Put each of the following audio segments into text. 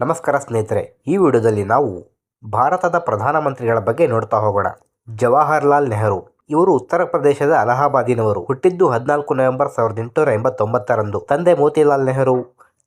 ನಮಸ್ಕಾರ ಸ್ನೇಹಿತರೆ, ಈ ವಿಡಿಯೋದಲ್ಲಿ ನಾವು ಭಾರತದ ಪ್ರಧಾನಮಂತ್ರಿಗಳ ಬಗ್ಗೆ ನೋಡ್ತಾ ಹೋಗೋಣ. ಜವಾಹರ್ಲಾಲ್ ನೆಹರು ಇವರು ಉತ್ತರ ಪ್ರದೇಶದ ಅಲಹಾಬಾದಿನವರು ಹುಟ್ಟಿದ್ದು ಹದಿನಾಲ್ಕು ನವೆಂಬರ್ ಸಾವಿರದ ಎಂಟುನೂರ ಎಂಬತ್ತೊಂಬತ್ತರಂದು. ತಂದೆ ಮೋತಿಲಾಲ್ ನೆಹರು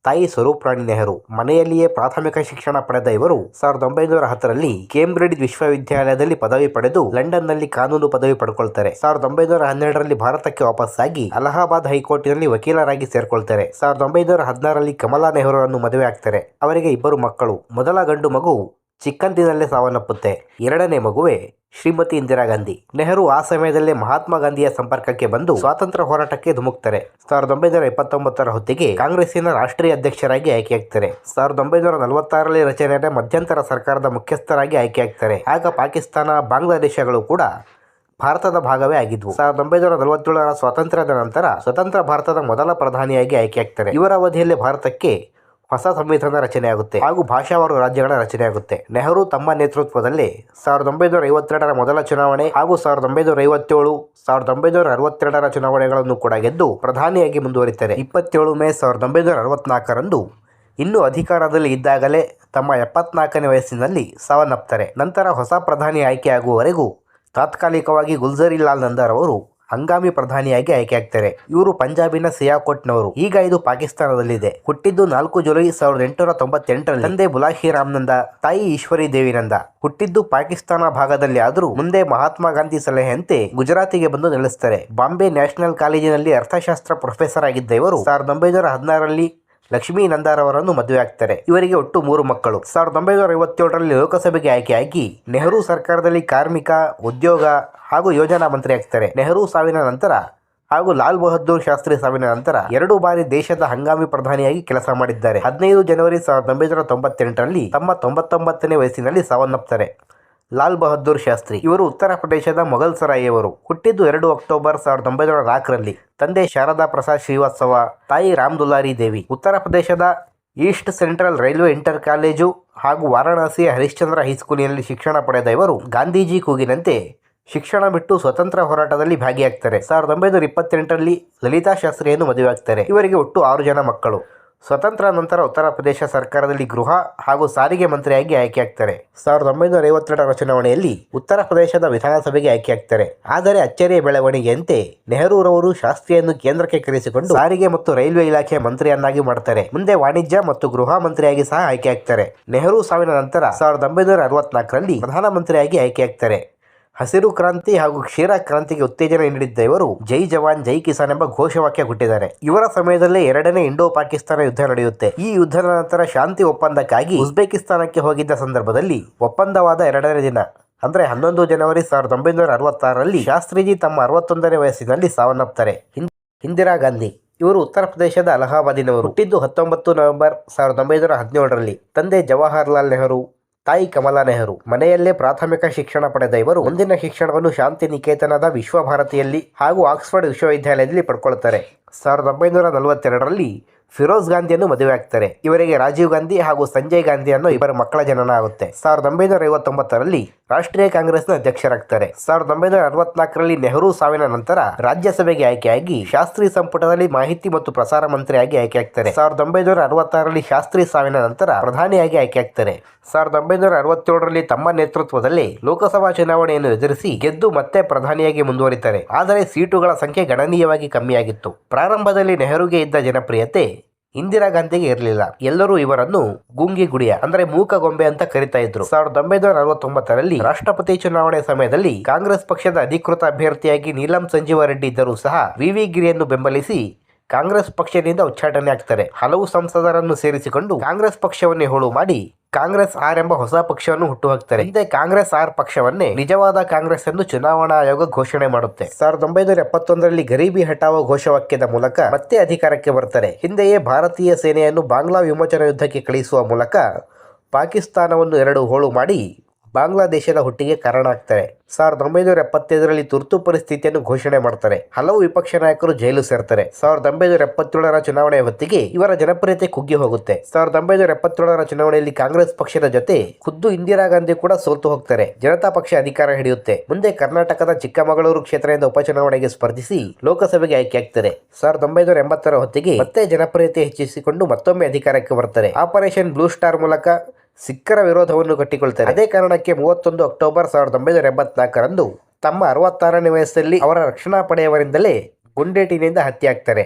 ತಾಯಿ ಸ್ವರೂಪ್ರಾಣಿ ನೆಹರು, ಮನೆಯಲ್ಲಿಯೇ ಪ್ರಾಥಮಿಕ ಶಿಕ್ಷಣ ಪಡೆದ ಇವರು ಸಾವಿರದ ಒಂಬೈನೂರ ಹತ್ತರಲ್ಲಿ ಕೇಂಬ್ರಿಡ್ಜ್ ವಿಶ್ವವಿದ್ಯಾಲಯದಲ್ಲಿ ಪದವಿ ಪಡೆದು ಲಂಡನ್ನಲ್ಲಿ ಕಾನೂನು ಪದವಿ ಪಡ್ಕೊಳ್ತಾರೆ. ಸಾವಿರದ ಒಂಬೈನೂರ ಹನ್ನೆರಡರಲ್ಲಿ ಭಾರತಕ್ಕೆ ವಾಪಸ್ಸಾಗಿ ಅಲಹಾಬಾದ್ ಹೈಕೋರ್ಟಿನಲ್ಲಿ ವಕೀಲರಾಗಿ ಸೇರ್ಕೊಳ್ತಾರೆ. ಸಾವಿರದ ಒಂಬೈನೂರ ಹದಿನಾರರಲ್ಲಿ ಕಮಲಾ ನೆಹರುರನ್ನು ಮದುವೆ ಆಗ್ತಾರೆ ಅವರಿಗೆ ಇಬ್ಬರು ಮಕ್ಕಳು. ಮೊದಲ ಗಂಡು ಮಗು ಚಿಕ್ಕಂದಿನಲ್ಲೇ ಸಾವನ್ನಪ್ಪುತ್ತೆ. ಎರಡನೇ ಮಗುವೆ ಶ್ರೀಮತಿ ಇಂದಿರಾ ಗಾಂಧಿ. ನೆಹರು ಆ ಸಮಯದಲ್ಲೇ ಮಹಾತ್ಮ ಗಾಂಧಿಯ ಸಂಪರ್ಕಕ್ಕೆ ಬಂದು ಸ್ವಾತಂತ್ರ್ಯ ಹೋರಾಟಕ್ಕೆ ಧುಮುಕ್ತಾರೆ. ಸಾವಿರದ ಒಂಬೈನೂರ ಇಪ್ಪತ್ತೊಂಬತ್ತರ ಹೊತ್ತಿಗೆ ಕಾಂಗ್ರೆಸ್ಸಿನ ರಾಷ್ಟ್ರೀಯ ಅಧ್ಯಕ್ಷರಾಗಿ ಆಯ್ಕೆಯಾಗ್ತಾರೆ. ಸಾವಿರದ ಒಂಬೈನೂರ ನಲವತ್ತಾರರಲ್ಲಿ ರಚನೆಯಾದ ಮಧ್ಯಂತರ ಸರ್ಕಾರದ ಮುಖ್ಯಸ್ಥರಾಗಿ ಆಯ್ಕೆಯಾಗ್ತಾರೆ. ಆಗ ಪಾಕಿಸ್ತಾನ, ಬಾಂಗ್ಲಾದೇಶಗಳು ಕೂಡ ಭಾರತದ ಭಾಗವೇ ಆಗಿದ್ವು. ಸಾವಿರದ ಒಂಬೈನೂರ ನಲವತ್ತೇಳರ ಸ್ವಾತಂತ್ರ್ಯದ ನಂತರ ಸ್ವತಂತ್ರ ಭಾರತದ ಮೊದಲ ಪ್ರಧಾನಿಯಾಗಿ ಆಯ್ಕೆಯಾಗ್ತಾರೆ. ಇವರ ಅವಧಿಯಲ್ಲಿ ಭಾರತಕ್ಕೆ ಹೊಸ ಸಂವಿಧಾನ ರಚನೆಯಾಗುತ್ತೆ ಹಾಗೂ ಭಾಷಾವಾರು ರಾಜ್ಯಗಳ ರಚನೆಯಾಗುತ್ತೆ ನೆಹರು ತಮ್ಮ ನೇತೃತ್ವದಲ್ಲಿ ಸಾವಿರದ ಒಂಬೈನೂರ ಐವತ್ತೆರಡರ ಮೊದಲ ಚುನಾವಣೆ ಹಾಗೂ ಸಾವಿರದ ಒಂಬೈನೂರ ಐವತ್ತೇಳು, ಸಾವಿರದ ಒಂಬೈನೂರ ಅರವತ್ತೆರಡರ ಚುನಾವಣೆಗಳನ್ನು ಕೂಡ ಗೆದ್ದು ಪ್ರಧಾನಿಯಾಗಿ ಮುಂದುವರಿತಾರೆ. ಇಪ್ಪತ್ತೇಳು ಮೇ ಸಾವಿರದ ಒಂಬೈನೂರ ಅರವತ್ನಾಲ್ಕರಂದು ಇನ್ನೂ ಅಧಿಕಾರದಲ್ಲಿ ಇದ್ದಾಗಲೇ ತಮ್ಮ ಎಪ್ಪತ್ನಾಲ್ಕನೇ ವಯಸ್ಸಿನಲ್ಲಿ ಸಾವನ್ನಪ್ತಾರೆ. ನಂತರ ಹೊಸ ಪ್ರಧಾನಿ ಆಯ್ಕೆಯಾಗುವವರೆಗೂ ತಾತ್ಕಾಲಿಕವಾಗಿ ಗುಲ್ಜರಿಲಾಲ್ ನಂದರ್ ಅವರು ಹಂಗಾಮಿ ಪ್ರಧಾನಿಯಾಗಿ ಆಯ್ಕೆಯಾಗ್ತಾರೆ. ಇವರು ಪಂಜಾಬಿನ ಸಿಯಾಕೋಟ್ನವರು. ಈಗ ಇದು ಪಾಕಿಸ್ತಾನದಲ್ಲಿದೆ. ಹುಟ್ಟಿದ್ದು ನಾಲ್ಕು ಜುಲೈ ಸಾವಿರದ ಎಂಟುನೂರ ತೊಂಬತ್ತೆಂಟರಲ್ಲಿ. ತಂದೆ ಬುಲಾಹಿ ರಾಮ್ನಂದ, ತಾಯಿ ಈಶ್ವರಿ ದೇವಿನಂದ. ಹುಟ್ಟಿದ್ದು ಪಾಕಿಸ್ತಾನ ಭಾಗದಲ್ಲಿ ಆದರೂ ಮುಂದೆ ಮಹಾತ್ಮ ಗಾಂಧಿ ಸಲಹೆಯಂತೆ ಗುಜರಾತಿಗೆ ಬಂದು ನೆಲೆಸ್ತಾರೆ. ಬಾಂಬೆ ನ್ಯಾಷನಲ್ ಕಾಲೇಜಿನಲ್ಲಿ ಅರ್ಥಶಾಸ್ತ್ರ ಪ್ರೊಫೆಸರ್ ಆಗಿದ್ದ ಇವರು ಸಾವಿರದ ಒಂಬೈನೂರ ಹದಿನಾರರಲ್ಲಿ ಲಕ್ಷ್ಮೀ ನಂದಾರವರನ್ನು ಮದುವೆ ಆಗ್ತಾರೆ. ಇವರಿಗೆ ಒಟ್ಟು ಮೂರು ಮಕ್ಕಳು. ಸಾವಿರದ ಒಂಬೈನೂರ ಐವತ್ತೇಳರಲ್ಲಿ ಲೋಕಸಭೆಗೆ ಆಯ್ಕೆಯಾಗಿ ನೆಹರು ಸರ್ಕಾರದಲ್ಲಿ ಕಾರ್ಮಿಕ, ಉದ್ಯೋಗ ಹಾಗೂ ಯೋಜನಾ ಮಂತ್ರಿ ಆಗ್ತಾರೆ. ನೆಹರು ಸಾವಿನ ನಂತರ ಹಾಗೂ ಲಾಲ್ ಬಹದ್ದೂರ್ ಶಾಸ್ತ್ರಿ ಸಾವಿನ ನಂತರ ಎರಡು ಬಾರಿ ದೇಶದ ಹಂಗಾಮಿ ಪ್ರಧಾನಿಯಾಗಿ ಕೆಲಸ ಮಾಡಿದ್ದಾರೆ. ಹದಿನೈದು ಜನವರಿ ಸಾವಿರದ ಒಂಬೈನೂರ ತೊಂಬತ್ತೆಂಟರಲ್ಲಿ ತಮ್ಮ ತೊಂಬತ್ತೊಂಬತ್ತನೇ ವಯಸ್ಸಿನಲ್ಲಿ ಸಾವನ್ನಪ್ತಾರೆ ಲಾಲ್ ಬಹದ್ದೂರ್ ಶಾಸ್ತ್ರಿ. ಇವರು ಉತ್ತರ ಪ್ರದೇಶದ ಮೊಘಲ್ ಸರಾಯಿಯವರು. ಹುಟ್ಟಿದ್ದು ಎರಡು ಅಕ್ಟೋಬರ್ ಸಾವಿರದ ಒಂಬೈನೂರ ನಾಲ್ಕರಲ್ಲಿ ತಂದೆ ಶಾರದಾ ಪ್ರಸಾದ್ ಶ್ರೀವಾತ್ಸವ, ತಾಯಿ ರಾಮ್ ದುಲಾರಿ ದೇವಿ. ಉತ್ತರ ಪ್ರದೇಶದ east central railway inter college ಹಾಗೂ ವಾರಾಣಸಿಯ ಹರಿಶ್ಚಂದ್ರ ಹೈಸ್ಕೂಲಿನಲ್ಲಿ ಶಿಕ್ಷಣ ಪಡೆದ ಇವರು ಗಾಂಧೀಜಿ ಕೂಗಿನಂತೆ ಶಿಕ್ಷಣ ಬಿಟ್ಟು ಸ್ವತಂತ್ರ ಹೋರಾಟದಲ್ಲಿ ಭಾಗಿಯಾಗ್ತಾರೆ. ಸಾವಿರದ ಒಂಬೈನೂರ ಇಪ್ಪತ್ತೆಂಟರಲ್ಲಿ ಲಲಿತಾ ಶಾಸ್ತ್ರಿಯನ್ನು ಮದುವೆಯಾಗ್ತಾರೆ. ಇವರಿಗೆ ಒಟ್ಟು ಆರು ಜನ ಮಕ್ಕಳು. ಸ್ವತಂತ್ರ ನಂತರ ಉತ್ತರ ಪ್ರದೇಶ ಸರ್ಕಾರದಲ್ಲಿ ಗೃಹ ಹಾಗೂ ಸಾರಿಗೆ ಮಂತ್ರಿಯಾಗಿ ಆಯ್ಕೆಯಾಗ್ತಾರೆ. ಸಾವಿರದ ಒಂಬೈನೂರ ಐವತ್ತೆರಡರ ಚುನಾವಣೆಯಲ್ಲಿ ಉತ್ತರ ಪ್ರದೇಶದ ವಿಧಾನಸಭೆಗೆ ಆಯ್ಕೆಯಾಗ್ತಾರೆ. ಆದರೆ ಅಚ್ಚರಿಯ ಬೆಳವಣಿಗೆಯಂತೆ ನೆಹರೂರವರು ಶಾಸ್ತ್ರಿಯನ್ನು ಕೇಂದ್ರಕ್ಕೆ ಕರೆಸಿಕೊಂಡು ಸಾರಿಗೆ ಮತ್ತು ರೈಲ್ವೆ ಇಲಾಖೆ ಮಂತ್ರಿಯನ್ನಾಗಿ ಮಾಡ್ತಾರೆ. ಮುಂದೆ ವಾಣಿಜ್ಯ ಮತ್ತು ಗೃಹ ಮಂತ್ರಿಯಾಗಿ ಸಹ ಆಯ್ಕೆಯಾಗ್ತಾರೆ. ನೆಹರು ಸಾವಿನ ನಂತರ ಸಾವಿರದ ಒಂಬೈನೂರ ಅರವತ್ನಾಲ್ಕರಲ್ಲಿ ಪ್ರಧಾನಮಂತ್ರಿಯಾಗಿ ಆಯ್ಕೆಯಾಗ್ತಾರೆ. ಹಸಿರು ಕ್ರಾಂತಿ ಹಾಗೂ ಕ್ಷೀರ ಕ್ರಾಂತಿಗೆ ಉತ್ತೇಜನ ನೀಡಿದ್ದ ಇವರು ಜೈ ಜವಾನ್, ಜೈ ಕಿಸಾನ್ ಎಂಬ ಘೋಷವಾಕ್ಯ ಕೊಟ್ಟಿದ್ದಾರೆ. ಇವರ ಸಮಯದಲ್ಲೇ ಎರಡನೇ ಇಂಡೋ ಪಾಕಿಸ್ತಾನ ಯುದ್ಧ ನಡೆಯುತ್ತೆ. ಈ ಯುದ್ಧದ ನಂತರ ಶಾಂತಿ ಒಪ್ಪಂದಕ್ಕಾಗಿ ಉಜ್ಬೇಕಿಸ್ತಾನಕ್ಕೆ ಹೋಗಿದ್ದ ಸಂದರ್ಭದಲ್ಲಿ ಒಪ್ಪಂದವಾದ ಎರಡನೇ ದಿನ, ಅಂದ್ರೆ ಹನ್ನೊಂದು ಜನವರಿ ಸಾವಿರದ ಒಂಬೈನೂರ ಅರವತ್ತಾರರಲ್ಲಿ ಶಾಸ್ತ್ರೀಜಿ ತಮ್ಮ ಅರವತ್ತೊಂದನೇ ವಯಸ್ಸಿನಲ್ಲಿ ಸಾವನ್ನಪ್ತಾರೆ. ಇಂದಿರಾ ಗಾಂಧಿ ಇವರು ಉತ್ತರ ಪ್ರದೇಶದ ಅಲಹಾಬಾದಿನವರು ಹುಟ್ಟಿದ್ದು ಹತ್ತೊಂಬತ್ತು ನವೆಂಬರ್ ಸಾವಿರದ ಒಂಬೈನೂರ ಹದಿನೇಳರಲ್ಲಿ. ತಂದೆ ಜವಾಹರ್ಲಾಲ್ ನೆಹರು ತಾಯಿ ಕಮಲಾ ನೆಹರು, ಮನೆಯಲ್ಲೇ ಪ್ರಾಥಮಿಕ ಶಿಕ್ಷಣ ಪಡೆದ ಇವರು ಮುಂದಿನ ಶಿಕ್ಷಣವನ್ನು ಶಾಂತಿ ನಿಕೇತನದ ವಿಶ್ವಭಾರತಿಯಲ್ಲಿ ಹಾಗೂ ಆಕ್ಸ್ಫರ್ಡ್ ವಿಶ್ವವಿದ್ಯಾಲಯದಲ್ಲಿ ಪಡ್ಕೊಳ್ತಾರೆ. ಸಾವಿರದ ಒಂಬೈನೂರ ನಲವತ್ತೆರಡರಲ್ಲಿ ಫಿರೋಜ್ ಗಾಂಧಿಯನ್ನು ಮದುವೆ ಆಗ್ತಾರೆ. ಇವರಿಗೆ ರಾಜೀವ್ ಗಾಂಧಿ ಹಾಗೂ ಸಂಜಯ್ ಗಾಂಧಿ ಅನ್ನೋ ಇಬ್ಬರ ಮಕ್ಕಳ ಜನನ ಆಗುತ್ತೆ. ಸಾವಿರದ ಒಂಬೈನೂರ ಐವತ್ತೊಂಬತ್ತರಲ್ಲಿ ರಾಷ್ಟ್ರೀಯ ಕಾಂಗ್ರೆಸ್ನ ಅಧ್ಯಕ್ಷರಾಗ್ತಾರೆ. ಸಾವಿರದ ಒಂಬೈನೂರ ಅರವತ್ನಾಲ್ಕರಲ್ಲಿ ನೆಹರು ಸಾವಿನ ನಂತರ ರಾಜ್ಯಸಭೆಗೆ ಆಯ್ಕೆಯಾಗಿ ಶಾಸ್ತ್ರಿ ಸಂಪುಟದಲ್ಲಿ ಮಾಹಿತಿ ಮತ್ತು ಪ್ರಸಾರ ಮಂತ್ರಿಯಾಗಿ ಆಯ್ಕೆಯಾಗ್ತಾರೆ. ಸಾವಿರದ ಒಂಬೈನೂರ ಅರವತ್ತಾರರಲ್ಲಿ ಶಾಸ್ತ್ರಿ ಸಾವಿನ ನಂತರ ಪ್ರಧಾನಿಯಾಗಿ ಆಯ್ಕೆಯಾಗ್ತಾರೆ. ಸಾವಿರದ ಒಂಬೈನೂರ ಅರವತ್ತೇಳರಲ್ಲಿ ತಮ್ಮ ನೇತೃತ್ವದಲ್ಲಿ ಲೋಕಸಭಾ ಚುನಾವಣೆಯನ್ನು ಎದುರಿಸಿ ಗೆದ್ದು ಮತ್ತೆ ಪ್ರಧಾನಿಯಾಗಿ ಮುಂದುವರಿತಾರೆ. ಆದರೆ ಸೀಟುಗಳ ಸಂಖ್ಯೆ ಗಣನೀಯವಾಗಿ ಕಮ್ಮಿಯಾಗಿತ್ತು. ಪ್ರಾರಂಭದಲ್ಲಿ ನೆಹರುಗೆ ಇದ್ದ ಜನಪ್ರಿಯತೆ ಇಂದಿರಾ ಗಾಂಧಿಗೆ ಇರಲಿಲ್ಲ. ಎಲ್ಲರೂ ಇವರನ್ನು ಗುಂಗಿ ಗುಡಿಯ, ಅಂದ್ರೆ ಮೂಕ ಗೊಂಬೆ ಅಂತ ಕರಿತಾ ಇದ್ರು. ಸಾವಿರದ ಒಂಬೈನೂರ ಅರವತ್ತೊಂಬತ್ತರಲ್ಲಿ ರಾಷ್ಟ್ರಪತಿ ಚುನಾವಣೆ ಸಮಯದಲ್ಲಿ ಕಾಂಗ್ರೆಸ್ ಪಕ್ಷದ ಅಧಿಕೃತ ಅಭ್ಯರ್ಥಿಯಾಗಿ ನೀಲಂ ಸಂಜೀವ ರೆಡ್ಡಿ ಇದ್ದರೂ ಸಹ ವಿವಿ ಗಿರಿಯನ್ನು ಬೆಂಬಲಿಸಿ ಕಾಂಗ್ರೆಸ್ ಪಕ್ಷದಿಂದ ಉಚ್ಚಾಟನೆ ಆಗ್ತಾರೆ. ಹಲವು ಸಂಸದರನ್ನು ಸೇರಿಸಿಕೊಂಡು ಕಾಂಗ್ರೆಸ್ ಪಕ್ಷವನ್ನೇ ಹೋಳು ಮಾಡಿ ಕಾಂಗ್ರೆಸ್ ಆರ್ ಎಂಬ ಹೊಸ ಪಕ್ಷವನ್ನು ಹುಟ್ಟುಹಾಕ್ತಾರೆ. ಹಿಂದೆ ಕಾಂಗ್ರೆಸ್ ಆರ್ ಪಕ್ಷವನ್ನೇ ನಿಜವಾದ ಕಾಂಗ್ರೆಸ್ ಎಂದು ಚುನಾವಣಾ ಆಯೋಗ ಘೋಷಣೆ ಮಾಡುತ್ತೆ. ಸಾವಿರದ ಒಂಬೈನೂರ ಎಪ್ಪತ್ತೊಂದರಲ್ಲಿ ಗರೀಬಿ ಹಟಾವೋ ಘೋಷವಾಕ್ಯದ ಮೂಲಕ ಮತ್ತೆ ಅಧಿಕಾರಕ್ಕೆ ಬರ್ತಾರೆ ಹಿಂದೆಯೇ ಭಾರತೀಯ ಸೇನೆಯನ್ನು ಬಾಂಗ್ಲಾ ವಿಮೋಚನಾ ಯುದ್ಧಕ್ಕೆ ಕಳಿಸುವ ಮೂಲಕ ಪಾಕಿಸ್ತಾನವನ್ನು ಎರಡು ಹೋಳು ಮಾಡಿ ಬಾಂಗ್ಲಾದೇಶದ ಹುಟ್ಟಿಗೆ ಕಾರಣ ಆಗ್ತಾರೆ. ಸಾವಿರದ ಒಂಬೈನೂರ ಎಪ್ಪತ್ತೈದರಲ್ಲಿ ತುರ್ತು ಪರಿಸ್ಥಿತಿಯನ್ನು ಘೋಷಣೆ ಮಾಡ್ತಾರೆ. ಹಲವು ವಿಪಕ್ಷ ನಾಯಕರು ಜೈಲು ಸೇರ್ತಾರೆ. ಸಾವಿರದ ಒಂಬೈನೂರ ಎಪ್ಪತ್ತೇಳರ ಚುನಾವಣೆ ಹೊತ್ತಿಗೆ ಇವರ ಜನಪ್ರಿಯತೆ ಕುಗ್ಗಿ ಹೋಗುತ್ತೆ. ಸಾವಿರದ ಒಂಬೈನೂರ ಎಪ್ಪತ್ತೇಳರ ಚುನಾವಣೆಯಲ್ಲಿ ಕಾಂಗ್ರೆಸ್ ಪಕ್ಷದ ಜೊತೆ ಖುದ್ದು ಇಂದಿರಾ ಗಾಂಧಿ ಕೂಡ ಸೋತು ಹೋಗ್ತಾರೆ. ಜನತಾ ಪಕ್ಷ ಅಧಿಕಾರ ಹಿಡಿಯುತ್ತೆ. ಮುಂದೆ ಕರ್ನಾಟಕದ ಚಿಕ್ಕಮಗಳೂರು ಕ್ಷೇತ್ರದಿಂದ ಉಪಚುನಾವಣೆಗೆ ಸ್ಪರ್ಧಿಸಿ ಲೋಕಸಭೆಗೆ ಆಯ್ಕೆಯಾಗ್ತಾರೆ ಸಾವಿರದ ಒಂಬೈನೂರ ಎಂಬತ್ತರ ಹೊತ್ತಿಗೆ ಮತ್ತೆ ಜನಪ್ರಿಯತೆ ಹೆಚ್ಚಿಸಿಕೊಂಡು ಮತ್ತೊಮ್ಮೆ ಅಧಿಕಾರಕ್ಕೆ ಬರ್ತಾರೆ ಆಪರೇಷನ್ ಬ್ಲೂ ಸ್ಟಾರ್ ಮೂಲಕ ಸಿಕ್ಕರ ವಿರೋಧವನ್ನು ಕಟ್ಟಿಕೊಳ್ತಾರೆ. ಅದೇ ಕಾರಣಕ್ಕೆ ಮೂವತ್ತೊಂದು ಅಕ್ಟೋಬರ್ ಸಾವಿರದ ಒಂಬೈನೂರ ಎಂಬತ್ನಾಲ್ಕರಂದು ತಮ್ಮ ಅರವತ್ತಾರನೇ ವಯಸ್ಸಲ್ಲಿ ಅವರ ರಕ್ಷಣಾ ಪಡೆಯವರಿಂದಲೇ ಗುಂಡೇಟಿನಿಂದ ಹತ್ಯೆಯಾಗ್ತಾರೆ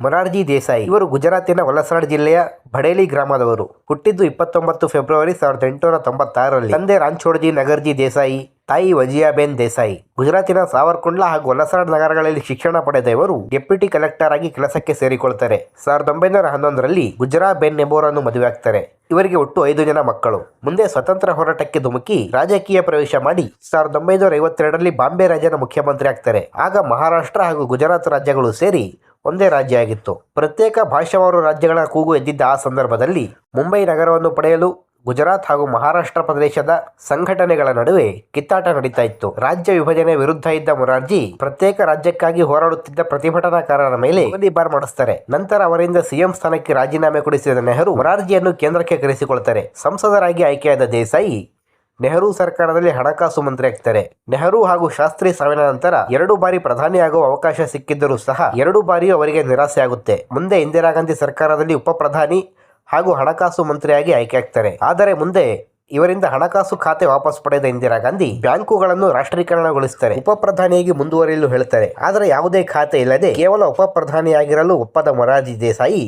ಮೊರಾರ್ಜಿ ದೇಸಾಯಿ. ಇವರು ಗುಜರಾತಿನ ವಲಸಾಡ್ ಜಿಲ್ಲೆಯ ಬಡೇಲಿ ಗ್ರಾಮದವರು. ಹುಟ್ಟಿದ್ದು ಇಪ್ಪತ್ತೊಂಬತ್ತು ಫೆಬ್ರವರಿ ಸಾವಿರದ ಎಂಟುನೂರ ತೊಂಬತ್ತಾರರಲ್ಲಿ. ತಂದೆ ರಾಂಚೋಡ್ಜಿ ನಗರ್ಜಿ ದೇಸಾಯಿ, ತಾಯಿ ವಜಿಯಾಬೇನ್ ದೇಸಾಯಿ. ಗುಜರಾತಿನ ಸಾವರ್ಕುಂಡ್ಲಾ ಹಾಗೂ ವಲಸಾಡ್ ನಗರಗಳಲ್ಲಿ ಶಿಕ್ಷಣ ಪಡೆದ ಇವರು ಡೆಪ್ಯೂಟಿ ಕಲೆಕ್ಟರ್ ಆಗಿ ಕೆಲಸಕ್ಕೆ ಸೇರಿಕೊಳ್ತಾರೆ. ಸಾವಿರದ ಒಂಬೈನೂರ ಹನ್ನೊಂದರಲ್ಲಿ ಗುಜರಾ ಬೆನ್ ಎಂಬುವರನ್ನು ಮದುವೆಯಾಗ್ತಾರೆ. ಇವರಿಗೆ ಒಟ್ಟು ಐದು ಜನ ಮಕ್ಕಳು. ಮುಂದೆ ಸ್ವತಂತ್ರ ಹೋರಾಟಕ್ಕೆ ಧುಮುಕಿ ರಾಜಕೀಯ ಪ್ರವೇಶ ಮಾಡಿ ಸಾವಿರದ ಒಂಬೈನೂರ ಐವತ್ತೆರಡರಲ್ಲಿ ಬಾಂಬೆ ರಾಜ್ಯದ ಮುಖ್ಯಮಂತ್ರಿ ಆಗ್ತಾರೆ ಆಗ ಮಹಾರಾಷ್ಟ್ರ ಹಾಗೂ ಗುಜರಾತ್ ರಾಜ್ಯಗಳು ಸೇರಿ ಒಂದೇ ರಾಜ್ಯ ಆಗಿತ್ತು. ಪ್ರತ್ಯೇಕ ಭಾಷಾವಾರು ರಾಜ್ಯಗಳ ಕೂಗು ಎದ್ದಿದ್ದ ಆ ಸಂದರ್ಭದಲ್ಲಿ ಮುಂಬೈ ನಗರವನ್ನು ಪಡೆಯಲು ಗುಜರಾತ್ ಹಾಗೂ ಮಹಾರಾಷ್ಟ್ರ ಪ್ರದೇಶದ ಸಂಘಟನೆಗಳ ನಡುವೆ ಕಿತ್ತಾಟ ನಡೀತಾ ಇತ್ತು. ರಾಜ್ಯ ವಿಭಜನೆ ವಿರುದ್ಧ ಇದ್ದ ಮೊರಾರ್ಜಿ ಪ್ರತ್ಯೇಕ ರಾಜ್ಯಕ್ಕಾಗಿ ಹೋರಾಡುತ್ತಿದ್ದ ಪ್ರತಿಭಟನಾಕಾರರ ಮೇಲೆ ಗೋಲಿಬಾರ್ ಮಾಡಿಸ್ತಾರೆ. ನಂತರ ಅವರಿಂದ ಸಿಎಂ ಸ್ಥಾನಕ್ಕೆ ರಾಜೀನಾಮೆ ಕೊಡಿಸಿದ ನೆಹರು ಮೊರಾರ್ಜಿಯನ್ನು ಕೇಂದ್ರಕ್ಕೆ ಕರೆಸಿಕೊಳ್ತಾರೆ. ಸಂಸದರಾಗಿ ಆಯ್ಕೆಯಾದ ದೇಸಾಯಿ ನೆಹರು ಸರ್ಕಾರದಲ್ಲಿ ಹಣಕಾಸು ಮಂತ್ರಿ ಆಗ್ತಾರೆ. ನೆಹರು ಹಾಗೂ ಶಾಸ್ತ್ರಿ ಸಾವಿನ ನಂತರ ಎರಡು ಬಾರಿ ಪ್ರಧಾನಿಯಾಗುವ ಅವಕಾಶ ಸಿಕ್ಕಿದ್ದರೂ ಸಹ ಎರಡು ಬಾರಿಯೂ ಅವರಿಗೆ ನಿರಾಸೆ ಆಗುತ್ತೆ. ಮುಂದೆ ಇಂದಿರಾ ಗಾಂಧಿ ಸರ್ಕಾರದಲ್ಲಿ ಉಪ ಪ್ರಧಾನಿ ಹಾಗೂ ಹಣಕಾಸು ಮಂತ್ರಿಯಾಗಿ ಆಯ್ಕೆಯಾಗ್ತಾರೆ ಆದರೆ ಮುಂದೆ ಇವರಿಂದ ಹಣಕಾಸು ಖಾತೆ ವಾಪಸ್ ಪಡೆದ ಇಂದಿರಾ ಗಾಂಧಿ ಬ್ಯಾಂಕುಗಳನ್ನು ರಾಷ್ಟ್ರೀಕರಣಗೊಳಿಸುತ್ತಾರೆ ಉಪ ಪ್ರಧಾನಿಯಾಗಿ ಮುಂದುವರಿಯಲು ಹೇಳ್ತಾರೆ. ಆದರೆ ಯಾವುದೇ ಖಾತೆ ಇಲ್ಲದೆ ಕೇವಲ ಉಪ ಪ್ರಧಾನಿಯಾಗಿರಲು ಒಪ್ಪದ ಮೊರಾರ್ಜಿ ದೇಸಾಯಿ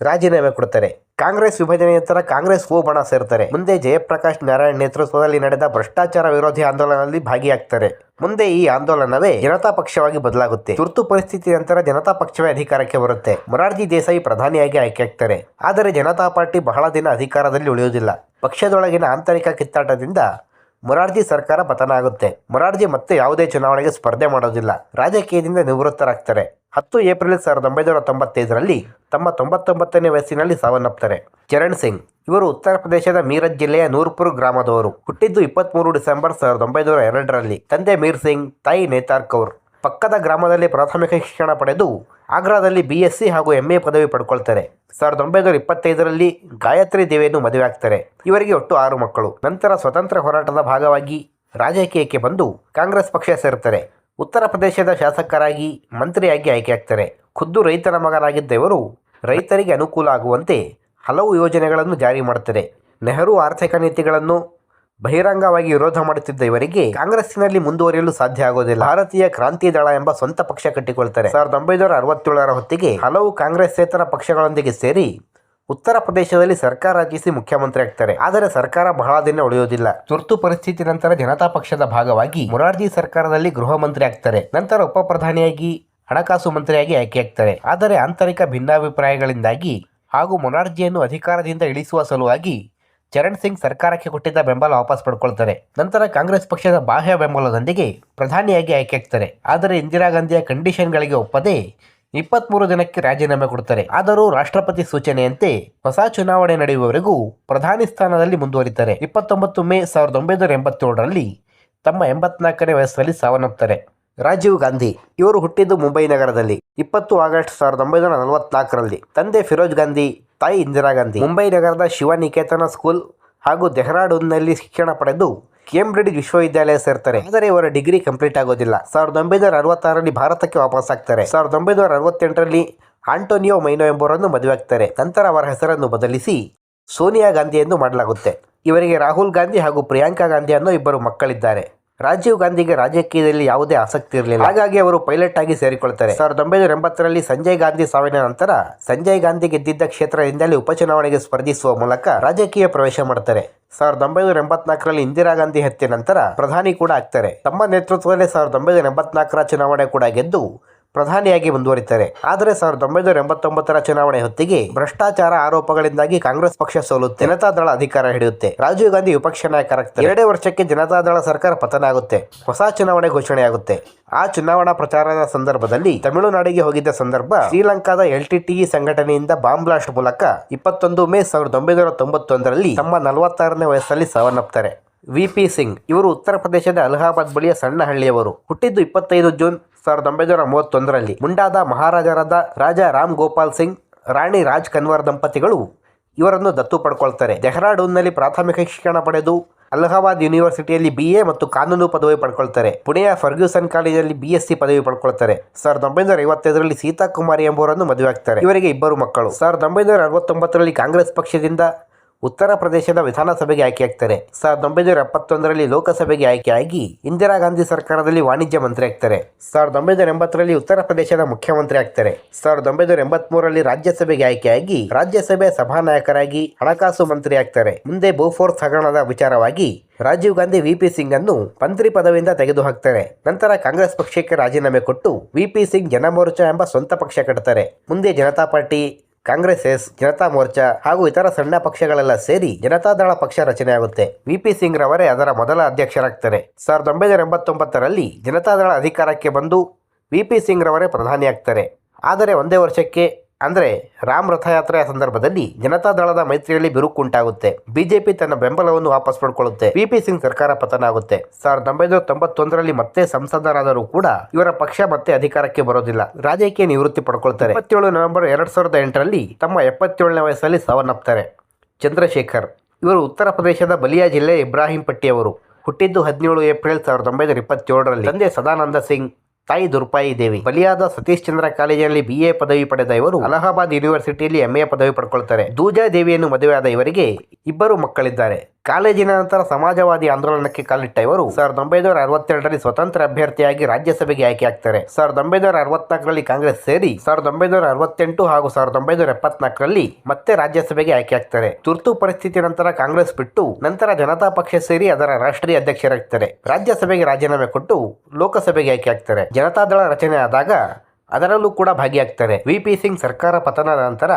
ರಾಜೀನಾಮೆ ಕೊಡ್ತಾರೆ. ಕಾಂಗ್ರೆಸ್ ವಿಭಜನೆ ನಂತರ ಕಾಂಗ್ರೆಸ್ ಹೂಬಣ ಬಣ ಸೇರ್ತಾರೆ. ಮುಂದೆ ಜಯಪ್ರಕಾಶ್ ನಾರಾಯಣ್ ನೇತೃತ್ವದಲ್ಲಿ ನಡೆದ ಭ್ರಷ್ಟಾಚಾರ ವಿರೋಧಿ ಆಂದೋಲನದಲ್ಲಿ ಭಾಗಿಯಾಗ್ತಾರೆ. ಮುಂದೆ ಈ ಆಂದೋಲನವೇ ಜನತಾ ಪಕ್ಷವಾಗಿ ಬದಲಾಗುತ್ತೆ. ತುರ್ತು ಪರಿಸ್ಥಿತಿ ನಂತರ ಜನತಾ ಪಕ್ಷವೇ ಅಧಿಕಾರಕ್ಕೆ ಬರುತ್ತೆ. ಮೊರಾರ್ಜಿ ದೇಸಾಯಿ ಪ್ರಧಾನಿಯಾಗಿ ಆಯ್ಕೆಯಾಗ್ತಾರೆ. ಆದರೆ ಜನತಾ ಪಾರ್ಟಿ ಬಹಳ ದಿನ ಅಧಿಕಾರದಲ್ಲಿ ಉಳಿಯುವುದಿಲ್ಲ. ಪಕ್ಷದೊಳಗಿನ ಆಂತರಿಕ ಕಿತ್ತಾಟದಿಂದ ಮೊರಾರ್ಜಿ ಸರ್ಕಾರ ಪತನ ಆಗುತ್ತೆ. ಮೊರಾರ್ಜಿ ಮತ್ತೆ ಯಾವುದೇ ಚುನಾವಣೆಗೆ ಸ್ಪರ್ಧೆ ಮಾಡೋದಿಲ್ಲ. ರಾಜಕೀಯದಿಂದ ನಿವೃತ್ತರಾಗ್ತಾರೆ. ಹತ್ತು ಏಪ್ರಿಲ್ ಸಾವಿರದ ಒಂಬೈನೂರ ತೊಂಬತ್ತೈದರಲ್ಲಿ ತಮ್ಮ ತೊಂಬತ್ತೊಂಬತ್ತನೇ ವಯಸ್ಸಿನಲ್ಲಿ ಸಾವನ್ನಪ್ತಾರೆ. ಚರಣ್ ಸಿಂಗ್. ಇವರು ಉತ್ತರ ಪ್ರದೇಶದ ಮೀರಜ್ ಜಿಲ್ಲೆಯ ನೂರ್ಪುರ್ ಗ್ರಾಮದವರು. ಹುಟ್ಟಿದ್ದು ಇಪ್ಪತ್ತ್ಮೂರು ಡಿಸೆಂಬರ್ ಸಾವಿರದ ಒಂಬೈನೂರ ಎರಡರಲ್ಲಿ. ತಂದೆ ಮೀರ್ ಸಿಂಗ್, ತಾಯಿ ನೇತಾರ್ ಕೌರ್ ಪಕ್ಕದ ಗ್ರಾಮದಲ್ಲಿ ಪ್ರಾಥಮಿಕ ಶಿಕ್ಷಣ ಪಡೆದು ಆಗ್ರಾದಲ್ಲಿ ಬಿ ಎಸ್ ಸಿ ಹಾಗೂ ಎಂ ಎ ಪದವಿ ಪಡ್ಕೊಳ್ತಾರೆ. ಸಾವಿರದ ಒಂಬೈನೂರ ಇಪ್ಪತ್ತೈದರಲ್ಲಿ ಗಾಯತ್ರಿ ದೇವಿಯನ್ನು ಮದುವೆ ಆಗ್ತಾರೆ. ಇವರಿಗೆ ಒಟ್ಟು ಆರು ಮಕ್ಕಳು. ನಂತರ ಸ್ವತಂತ್ರ ಹೋರಾಟದ ಭಾಗವಾಗಿ ರಾಜಕೀಯಕ್ಕೆ ಬಂದು ಕಾಂಗ್ರೆಸ್ ಪಕ್ಷ ಸೇರ್ತಾರೆ ಉತ್ತರ ಪ್ರದೇಶದ ಶಾಸಕರಾಗಿ ಮಂತ್ರಿಯಾಗಿ ಆಯ್ಕೆಯಾಗ್ತಾರೆ. ಖುದ್ದು ರೈತರ ಮಗನಾಗಿದ್ದ ಇವರು ರೈತರಿಗೆ ಅನುಕೂಲ ಆಗುವಂತೆ ಹಲವು ಯೋಜನೆಗಳನ್ನು ಜಾರಿ ಮಾಡ್ತಾರೆ ನೆಹರು ಆರ್ಥಿಕ ನೀತಿಗಳನ್ನು ಬಹಿರಂಗವಾಗಿ ವಿರೋಧ ಮಾಡುತ್ತಿದ್ದ ಇವರಿಗೆ ಕಾಂಗ್ರೆಸ್ಸಿನಲ್ಲಿ ಮುಂದುವರಿಯಲು ಸಾಧ್ಯ ಆಗೋದಿಲ್ಲ. ಭಾರತೀಯ ಕ್ರಾಂತಿ ದಳ ಎಂಬ ಸ್ವಂತ ಪಕ್ಷ ಕಟ್ಟಿಕೊಳ್ತಾರೆ. ಸಾವಿರದ ಒಂಬೈನೂರ ಅರವತ್ತೇಳರ ಹೊತ್ತಿಗೆ ಹಲವು ಕಾಂಗ್ರೆಸ್ಸೇತರ ಪಕ್ಷಗಳೊಂದಿಗೆ ಸೇರಿ ಉತ್ತರ ಪ್ರದೇಶದಲ್ಲಿ ಸರ್ಕಾರ ರಚಿಸಿ ಮುಖ್ಯಮಂತ್ರಿ ಆಗ್ತಾರೆ. ಆದರೆ ಸರ್ಕಾರ ಬಹಳ ದಿನ ಉಳಿಯುವುದಿಲ್ಲ ತುರ್ತು ಪರಿಸ್ಥಿತಿ ನಂತರ ಜನತಾ ಪಕ್ಷದ ಭಾಗವಾಗಿ ಮೊರಾರ್ಜಿ ಸರ್ಕಾರದಲ್ಲಿ ಗೃಹ ಮಂತ್ರಿ ಆಗ್ತಾರೆ. ನಂತರ ಉಪ ಪ್ರಧಾನಿಯಾಗಿ, ಹಣಕಾಸು ಮಂತ್ರಿಯಾಗಿ ಆಯ್ಕೆಯಾಗ್ತಾರೆ ಆದರೆ ಆಂತರಿಕ ಭಿನ್ನಾಭಿಪ್ರಾಯಗಳಿಂದಾಗಿ ಹಾಗೂ ಮೊರಾರ್ಜಿಯನ್ನು ಅಧಿಕಾರದಿಂದ ಇಳಿಸುವ ಸಲುವಾಗಿ ಚರಣ್ ಸಿಂಗ್ ಸರ್ಕಾರಕ್ಕೆ ಕೊಟ್ಟಿದ್ದ ಬೆಂಬಲ ವಾಪಸ್ ಪಡ್ಕೊಳ್ತಾರೆ. ನಂತರ ಕಾಂಗ್ರೆಸ್ ಪಕ್ಷದ ಬಾಹ್ಯ ಬೆಂಬಲದೊಂದಿಗೆ ಪ್ರಧಾನಿಯಾಗಿ ಆಯ್ಕೆಯಾಗ್ತಾರೆ ಆದರೆ ಇಂದಿರಾ ಗಾಂಧಿಯ ಕಂಡೀಷನ್ಗಳಿಗೆ ಒಪ್ಪದೆ ಇಪ್ಪತ್ಮೂರು ದಿನಕ್ಕೆ ರಾಜೀನಾಮೆ ಕೊಡ್ತಾರೆ. ಆದರೂ ರಾಷ್ಟ್ರಪತಿ ಸೂಚನೆಯಂತೆ ಹೊಸ ಚುನಾವಣೆ ನಡೆಯುವವರೆಗೂ ಪ್ರಧಾನಿ ಸ್ಥಾನದಲ್ಲಿ ಮುಂದುವರಿತಾರೆ. ಇಪ್ಪತ್ತೊಂಬತ್ತು ಮೇ ಸಾವಿರದ ಒಂಬೈನೂರ ಎಂಬತ್ತೇಳರಲ್ಲಿ ತಮ್ಮ ಎಂಬತ್ನಾಲ್ಕನೇ ವಯಸ್ಸಲ್ಲಿ ಸಾವನ್ನಪ್ತಾರೆ. ರಾಜೀವ್ ಗಾಂಧಿ, ಇವರು ಹುಟ್ಟಿದ್ದು ಮುಂಬೈ ನಗರದಲ್ಲಿ, ಇಪ್ಪತ್ತು ಆಗಸ್ಟ್ ಸಾವಿರದ ಒಂಬೈನೂರ ತಂದೆ ಫಿರೋಜ್ ಗಾಂಧಿ ತಾಯಿ ಇಂದಿರಾ ಗಾಂಧಿ. ಮುಂಬೈ ನಗರದ ಶಿವನಿಕೇತನ ಸ್ಕೂಲ್ ಹಾಗೂ ಡೆಹ್ರಾಡೂನ್ನಲ್ಲಿ ಶಿಕ್ಷಣ ಪಡೆದು ಕೇಂಬ್ರಿಡ್ಜ್ ವಿಶ್ವವಿದ್ಯಾಲಯ ಸೇರ್ತಾರೆ. ಆದರೆ ಇವರ ಡಿಗ್ರಿ ಕಂಪ್ಲೀಟ್ ಆಗೋದಿಲ್ಲ. ಸಾವಿರದ ಒಂಬೈನೂರ ಅರವತ್ತಾರರಲ್ಲಿ ಭಾರತಕ್ಕೆ ವಾಪಸ್ ಆಗ್ತಾರೆ. ಸಾವಿರದ ಒಂಬೈನೂರ ಅರವತ್ತೆಂಟರಲ್ಲಿ ಆಂಟೋನಿಯೋ ಮೈನೋ ಎಂಬುವರನ್ನು ಮದುವೆ ಆಗ್ತಾರೆ. ನಂತರ ಅವರ ಹೆಸರನ್ನು ಬದಲಿಸಿ ಸೋನಿಯಾ ಗಾಂಧಿ ಎಂದು ಮಾಡಲಾಗುತ್ತೆ. ಇವರಿಗೆ ರಾಹುಲ್ ಗಾಂಧಿ ಹಾಗೂ ಪ್ರಿಯಾಂಕಾ ಗಾಂಧಿ ಅನ್ನೋ ಇಬ್ಬರು ಮಕ್ಕಳಿದ್ದಾರೆ. ರಾಜೀವ್ ಗಾಂಧಿಗೆ ರಾಜಕೀಯದಲ್ಲಿ ಯಾವುದೇ ಆಸಕ್ತಿ ಇರಲಿಲ್ಲ. ಹಾಗಾಗಿ ಅವರು ಪೈಲಟ್ ಆಗಿ ಸೇರಿಕೊಳ್ತಾರೆ. ಸಾವಿರದ ಒಂಬೈನೂರ ಎಂಬತ್ತರಲ್ಲಿ ಸಂಜಯ್ ಗಾಂಧಿ ಸಾವಿನ ನಂತರ ಸಂಜಯ್ ಗಾಂಧಿ ಗೆದ್ದಿದ್ದ ಕ್ಷೇತ್ರದಿಂದಲೇ ಉಪಚುನಾವಣೆಗೆ ಸ್ಪರ್ಧಿಸುವ ಮೂಲಕ ರಾಜಕೀಯ ಪ್ರವೇಶ ಮಾಡ್ತಾರೆ. ಸಾವಿರದ ಒಂಬೈನೂರ ಎಂಬತ್ನಾಲ್ಕರಲ್ಲಿ ಇಂದಿರಾ ಗಾಂಧಿ ಹತ್ಯೆ ನಂತರ ಪ್ರಧಾನಿ ಕೂಡ ಆಗ್ತಾರೆ. ತಮ್ಮ ನೇತೃತ್ವದಲ್ಲಿ ಸಾವಿರದ ಒಂಬೈನೂರ ಎಂಬತ್ನಾಲ್ಕರ ಚುನಾವಣೆ ಕೂಡ ಗೆದ್ದು ಪ್ರಧಾನಿಯಾಗಿ ಮುಂದುವರಿತಾರೆ. ಆದರೆ ಸಾವಿರದ ಒಂಬೈನೂರ ಎಂಬತ್ತೊಂಬತ್ತರ ಚುನಾವಣೆ ಹೊತ್ತಿಗೆ ಭ್ರಷ್ಟಾಚಾರ ಆರೋಪಗಳಿಂದಾಗಿ ಕಾಂಗ್ರೆಸ್ ಪಕ್ಷ ಸೋಲುತ್ತೆ. ಜನತಾದಳ ಅಧಿಕಾರ ಹಿಡಿಯುತ್ತೆ. ರಾಜೀವ್ ಗಾಂಧಿ ವಿಪಕ್ಷ ನಾಯಕರಾಗ್ತಾರೆ ಎರಡೇ ವರ್ಷಕ್ಕೆ ಜನತಾ ದಳ ಸರ್ಕಾರ ಪತನ ಆಗುತ್ತೆ ಹೊಸ ಚುನಾವಣೆ ಘೋಷಣೆಯಾಗುತ್ತೆ ಆ ಚುನಾವಣಾ ಪ್ರಚಾರದ ಸಂದರ್ಭದಲ್ಲಿ ತಮಿಳುನಾಡಿಗೆ ಹೋಗಿದ್ದ ಸಂದರ್ಭ ಶ್ರೀಲಂಕಾದ ಎಲ್ಟಿಟಿಇ ಸಂಘಟನೆಯಿಂದ ಬಾಂಬ್ ಬ್ಲಾಸ್ಟ್ ಮೂಲಕ ಇಪ್ಪತ್ತೊಂದು ಮೇ ಸಾವಿರದ ಒಂಬೈನೂರ ತೊಂಬತ್ತೊಂದರಲ್ಲಿ ತಮ್ಮ ನಲವತ್ತಾರನೇ ವಯಸ್ಸಲ್ಲಿ ಸಾವನ್ನಪ್ತಾರೆ. ವಿ ಪಿ ಸಿಂಗ್ ಇವರು ಉತ್ತರ ಪ್ರದೇಶದ ಅಲಹಾಬಾದ್ ಬಳಿಯ ಸಣ್ಣ ಹಳ್ಳಿಯವರು ಹುಟ್ಟಿದ್ದು ಇಪ್ಪತ್ತೈದು ಜೂನ್ ಸಾವಿರದ ಒಂಬೈನೂರ ಮೂವತ್ತೊಂದರಲ್ಲಿ ಮುಂಡಾದ ಮಹಾರಾಜರಾದ ರಾಜ ರಾಮ್ ಗೋಪಾಲ್ ಸಿಂಗ್, ರಾಣಿ ರಾಜ್ ಕನ್ವರ್ ದಂಪತಿಗಳು ಇವರನ್ನು ದತ್ತು ಪಡ್ಕೊಳ್ತಾರೆ. ಡೆಹ್ರಾಡೂನ್ನಲ್ಲಿ ಪ್ರಾಥಮಿಕ ಶಿಕ್ಷಣ ಪಡೆದು ಅಲಹಾಬಾದ್ ಯೂನಿವರ್ಸಿಟಿಯಲ್ಲಿ ಬಿ ಎ ಮತ್ತು ಕಾನೂನು ಪದವಿ ಪಡ್ಕೊಳ್ತಾರೆ. ಪುಣೆಯ ಫರ್ಗ್ಯೂಸನ್ ಕಾಲೇಜಲ್ಲಿ ಬಿ ಎಸ್ ಸಿ ಪದವಿ ಪಡ್ಕೊಳ್ತಾರೆ. ಸಾವಿರದ ಒಂಬೈನೂರ ಐವತ್ತೈದರಲ್ಲಿ ಸೀತಾ ಕುಮಾರಿ ಎಂಬುವರನ್ನು ಮದುವೆ ಆಗ್ತಾರೆ ಇವರಿಗೆ ಇಬ್ಬರು ಮಕ್ಕಳು. ಸಾವಿರದ ಒಂಬೈನೂರ ಅರವತ್ತೊಂಬತ್ತರಲ್ಲಿ ಕಾಂಗ್ರೆಸ್ ಪಕ್ಷದಿಂದ ಉತ್ತರ ಪ್ರದೇಶದ ವಿಧಾನಸಭೆಗೆ ಆಯ್ಕೆಯಾಗ್ತಾರೆ. ಸಾವಿರದ ಒಂಬೈನೂರ ಎಪ್ಪತ್ತೊಂದರಲ್ಲಿ ಲೋಕಸಭೆಗೆ ಆಯ್ಕೆಯಾಗಿ ಇಂದಿರಾ ಗಾಂಧಿ ಸರ್ಕಾರದಲ್ಲಿ ವಾಣಿಜ್ಯ ಮಂತ್ರಿ ಆಗ್ತಾರೆ. ಸಾವಿರದ ಒಂಬೈನೂರ ಎಂಬತ್ತರಲ್ಲಿ ಉತ್ತರ ಪ್ರದೇಶದ ಮುಖ್ಯಮಂತ್ರಿ ಆಗ್ತಾರೆ. ಸಾವಿರದ ಒಂಬೈನೂರ ಎಂಬತ್ಮೂರರಲ್ಲಿ ರಾಜ್ಯಸಭೆಗೆ ಆಯ್ಕೆಯಾಗಿ ರಾಜ್ಯಸಭೆ ಸಭಾನಾಯಕರಾಗಿ ಹಣಕಾಸು ಮಂತ್ರಿ ಆಗ್ತಾರೆ. ಮುಂದೆ ಬೋಫೋರ್ಸ್ ಹಗರಣದ ವಿಚಾರವಾಗಿ ರಾಜೀವ್ ಗಾಂಧಿ ವಿ ಪಿ ಸಿಂಗ್ ಅನ್ನು ಮಂತ್ರಿ ಪದವಿಯಿಂದ ತೆಗೆದುಹಾಕ್ತಾರೆ. ನಂತರ ಕಾಂಗ್ರೆಸ್ ಪಕ್ಷಕ್ಕೆ ರಾಜೀನಾಮೆ ಕೊಟ್ಟು ವಿಪಿ ಸಿಂಗ್ ಜನಮೋರ್ಚಾ ಎಂಬ ಸ್ವಂತ ಪಕ್ಷ ಕಟ್ತಾರೆ. ಮುಂದೆ ಜನತಾ ಪಾರ್ಟಿ ಕಾಂಗ್ರೆಸ್ ಜನತಾ ಮೋರ್ಚಾ ಹಾಗೂ ಇತರ ಸಣ್ಣ ಪಕ್ಷಗಳೆಲ್ಲ ಸೇರಿ ಜನತಾದಳ ಪಕ್ಷ ರಚನೆಯಾಗುತ್ತೆ ವಿಪಿ ಸಿಂಗ್ ರವರೇ ಅದರ ಮೊದಲ ಅಧ್ಯಕ್ಷರಾಗ್ತಾರೆ. ಸಾವಿರದ ಒಂಬೈನೂರ ಎಂಬತ್ತೊಂಬತ್ತರಲ್ಲಿ ಜನತಾದಳ ಅಧಿಕಾರಕ್ಕೆ ಬಂದು ವಿಪಿ ಸಿಂಗ್ ರವರೇ ಪ್ರಧಾನಿಯಾಗ್ತಾರೆ. ಆದರೆ ಒಂದೇ ವರ್ಷಕ್ಕೆ ಅಂದರೆ ರಾಮ್ ರಥಯಾತ್ರೆಯ ಸಂದರ್ಭದಲ್ಲಿ ಜನತಾ ದಳದ ಮೈತ್ರಿಯಲ್ಲಿ ಬಿರುಕುಂಟಾಗುತ್ತೆ ಬಿಜೆಪಿ ತನ್ನ ಬೆಂಬಲವನ್ನು ವಾಪಸ್ ಪಡ್ಕೊಳ್ಳುತ್ತೆ. ವಿಪಿ ಸಿಂಗ್ ಸರ್ಕಾರ ಪತನ ಆಗುತ್ತೆ ಸಾವಿರದ ಒಂಬೈನೂರ ತೊಂಬತ್ತೊಂದರಲ್ಲಿ ಮತ್ತೆ ಸಂಸದರಾದರೂ ಕೂಡ ಇವರ ಪಕ್ಷ ಮತ್ತೆ ಅಧಿಕಾರಕ್ಕೆ ಬರೋದಿಲ್ಲ. ರಾಜಕೀಯ ನಿವೃತ್ತಿ ಪಡ್ಕೊಳ್ತಾರೆ. ಇಪ್ಪತ್ತೇಳು ನವೆಂಬರ್ ಎರಡ್ ಸಾವಿರದ ಎಂಟರಲ್ಲಿ ತಮ್ಮ ಎಪ್ಪತ್ತೇಳನೇ ವಯಸ್ಸಲ್ಲಿ ಸಾವನ್ನಪ್ತಾರೆ. ಚಂದ್ರಶೇಖರ್. ಇವರು ಉತ್ತರ ಪ್ರದೇಶದ ಬಲಿಯಾ ಜಿಲ್ಲೆ ಇಬ್ರಾಹಿಂ ಪಟ್ಟಿಯವರು. ಹುಟ್ಟಿದ್ದು ಹದಿನೇಳು ಏಪ್ರಿಲ್ ಸಾವಿರದ ಒಂಬೈನೂರ ಇಪ್ಪತ್ತೇಳರಲ್ಲಿ. ತಂದೆ ಸದಾನಂದ ಸಿಂಗ್. ತಾಯಿ ದುರ್ಪಾಯಿ ದೇವಿ. ಬಲಿಯಾದ ಸತೀಶ್ ಚಂದ್ರ ಕಾಲೇಜಿನಲ್ಲಿ ಬಿ ಎ ಪದವಿ ಪಡೆದ ಇವರು ಅಲಹಾಬಾದ್ ಯೂನಿವರ್ಸಿಟಿಯಲ್ಲಿ ಎಂಎ ಪದವಿ ಪಡ್ಕೊಳ್ತಾರೆ. ದೂಜಾ ದೇವಿಯನ್ನು ಮದುವೆಯಾದ ಇವರಿಗೆ ಇಬ್ಬರು ಮಕ್ಕಳಿದ್ದಾರೆ. ಕಾಲೇಜಿನ ನಂತರ ಸಮಾಜವಾದಿ ಆಂದೋಲನಕ್ಕೆ ಕಾಲಿಟ್ಟ ಇವರು ಸಾವಿರದ ಒಂಬೈನೂರ ಅರವತ್ತೆರಡರಲ್ಲಿ ಸ್ವತಂತ್ರ ಅಭ್ಯರ್ಥಿಯಾಗಿ ರಾಜ್ಯಸಭೆಗೆ ಆಯ್ಕೆಯಾಗ್ತಾರೆ ಸಾವಿರದ ಒಂಬೈನೂರ ಅರವತ್ನಾಲ್ಕರಲ್ಲಿ ಕಾಂಗ್ರೆಸ್ ಸೇರಿ ಸಾವಿರದ ಒಂಬೈನೂರ ಅರವತ್ತೆಂಟು ಹಾಗೂ ಸಾವಿರದ ಒಂಬೈನೂರ ಎಪ್ಪತ್ನಾಲ್ಕರಲ್ಲಿ ಮತ್ತೆ ರಾಜ್ಯಸಭೆಗೆ ಆಯ್ಕೆಯಾಗ್ತಾರೆ ತುರ್ತು ಪರಿಸ್ಥಿತಿ ನಂತರ ಕಾಂಗ್ರೆಸ್ ಬಿಟ್ಟು ನಂತರ ಜನತಾ ಪಕ್ಷ ಸೇರಿ ಅದರ ರಾಷ್ಟ್ರೀಯ ಅಧ್ಯಕ್ಷರಾಗ್ತಾರೆ. ರಾಜ್ಯಸಭೆಗೆ ರಾಜೀನಾಮೆ ಕೊಟ್ಟು ಲೋಕಸಭೆಗೆ ಆಯ್ಕೆಯಾಗ್ತಾರೆ ಜನತಾದಳ ರಚನೆ ಆದಾಗ ಅದರಲ್ಲೂ ಕೂಡ ಭಾಗಿಯಾಗ್ತಾರೆ. ವಿ ಪಿ ಸಿಂಗ್ ಸರ್ಕಾರ ಪತನದ ನಂತರ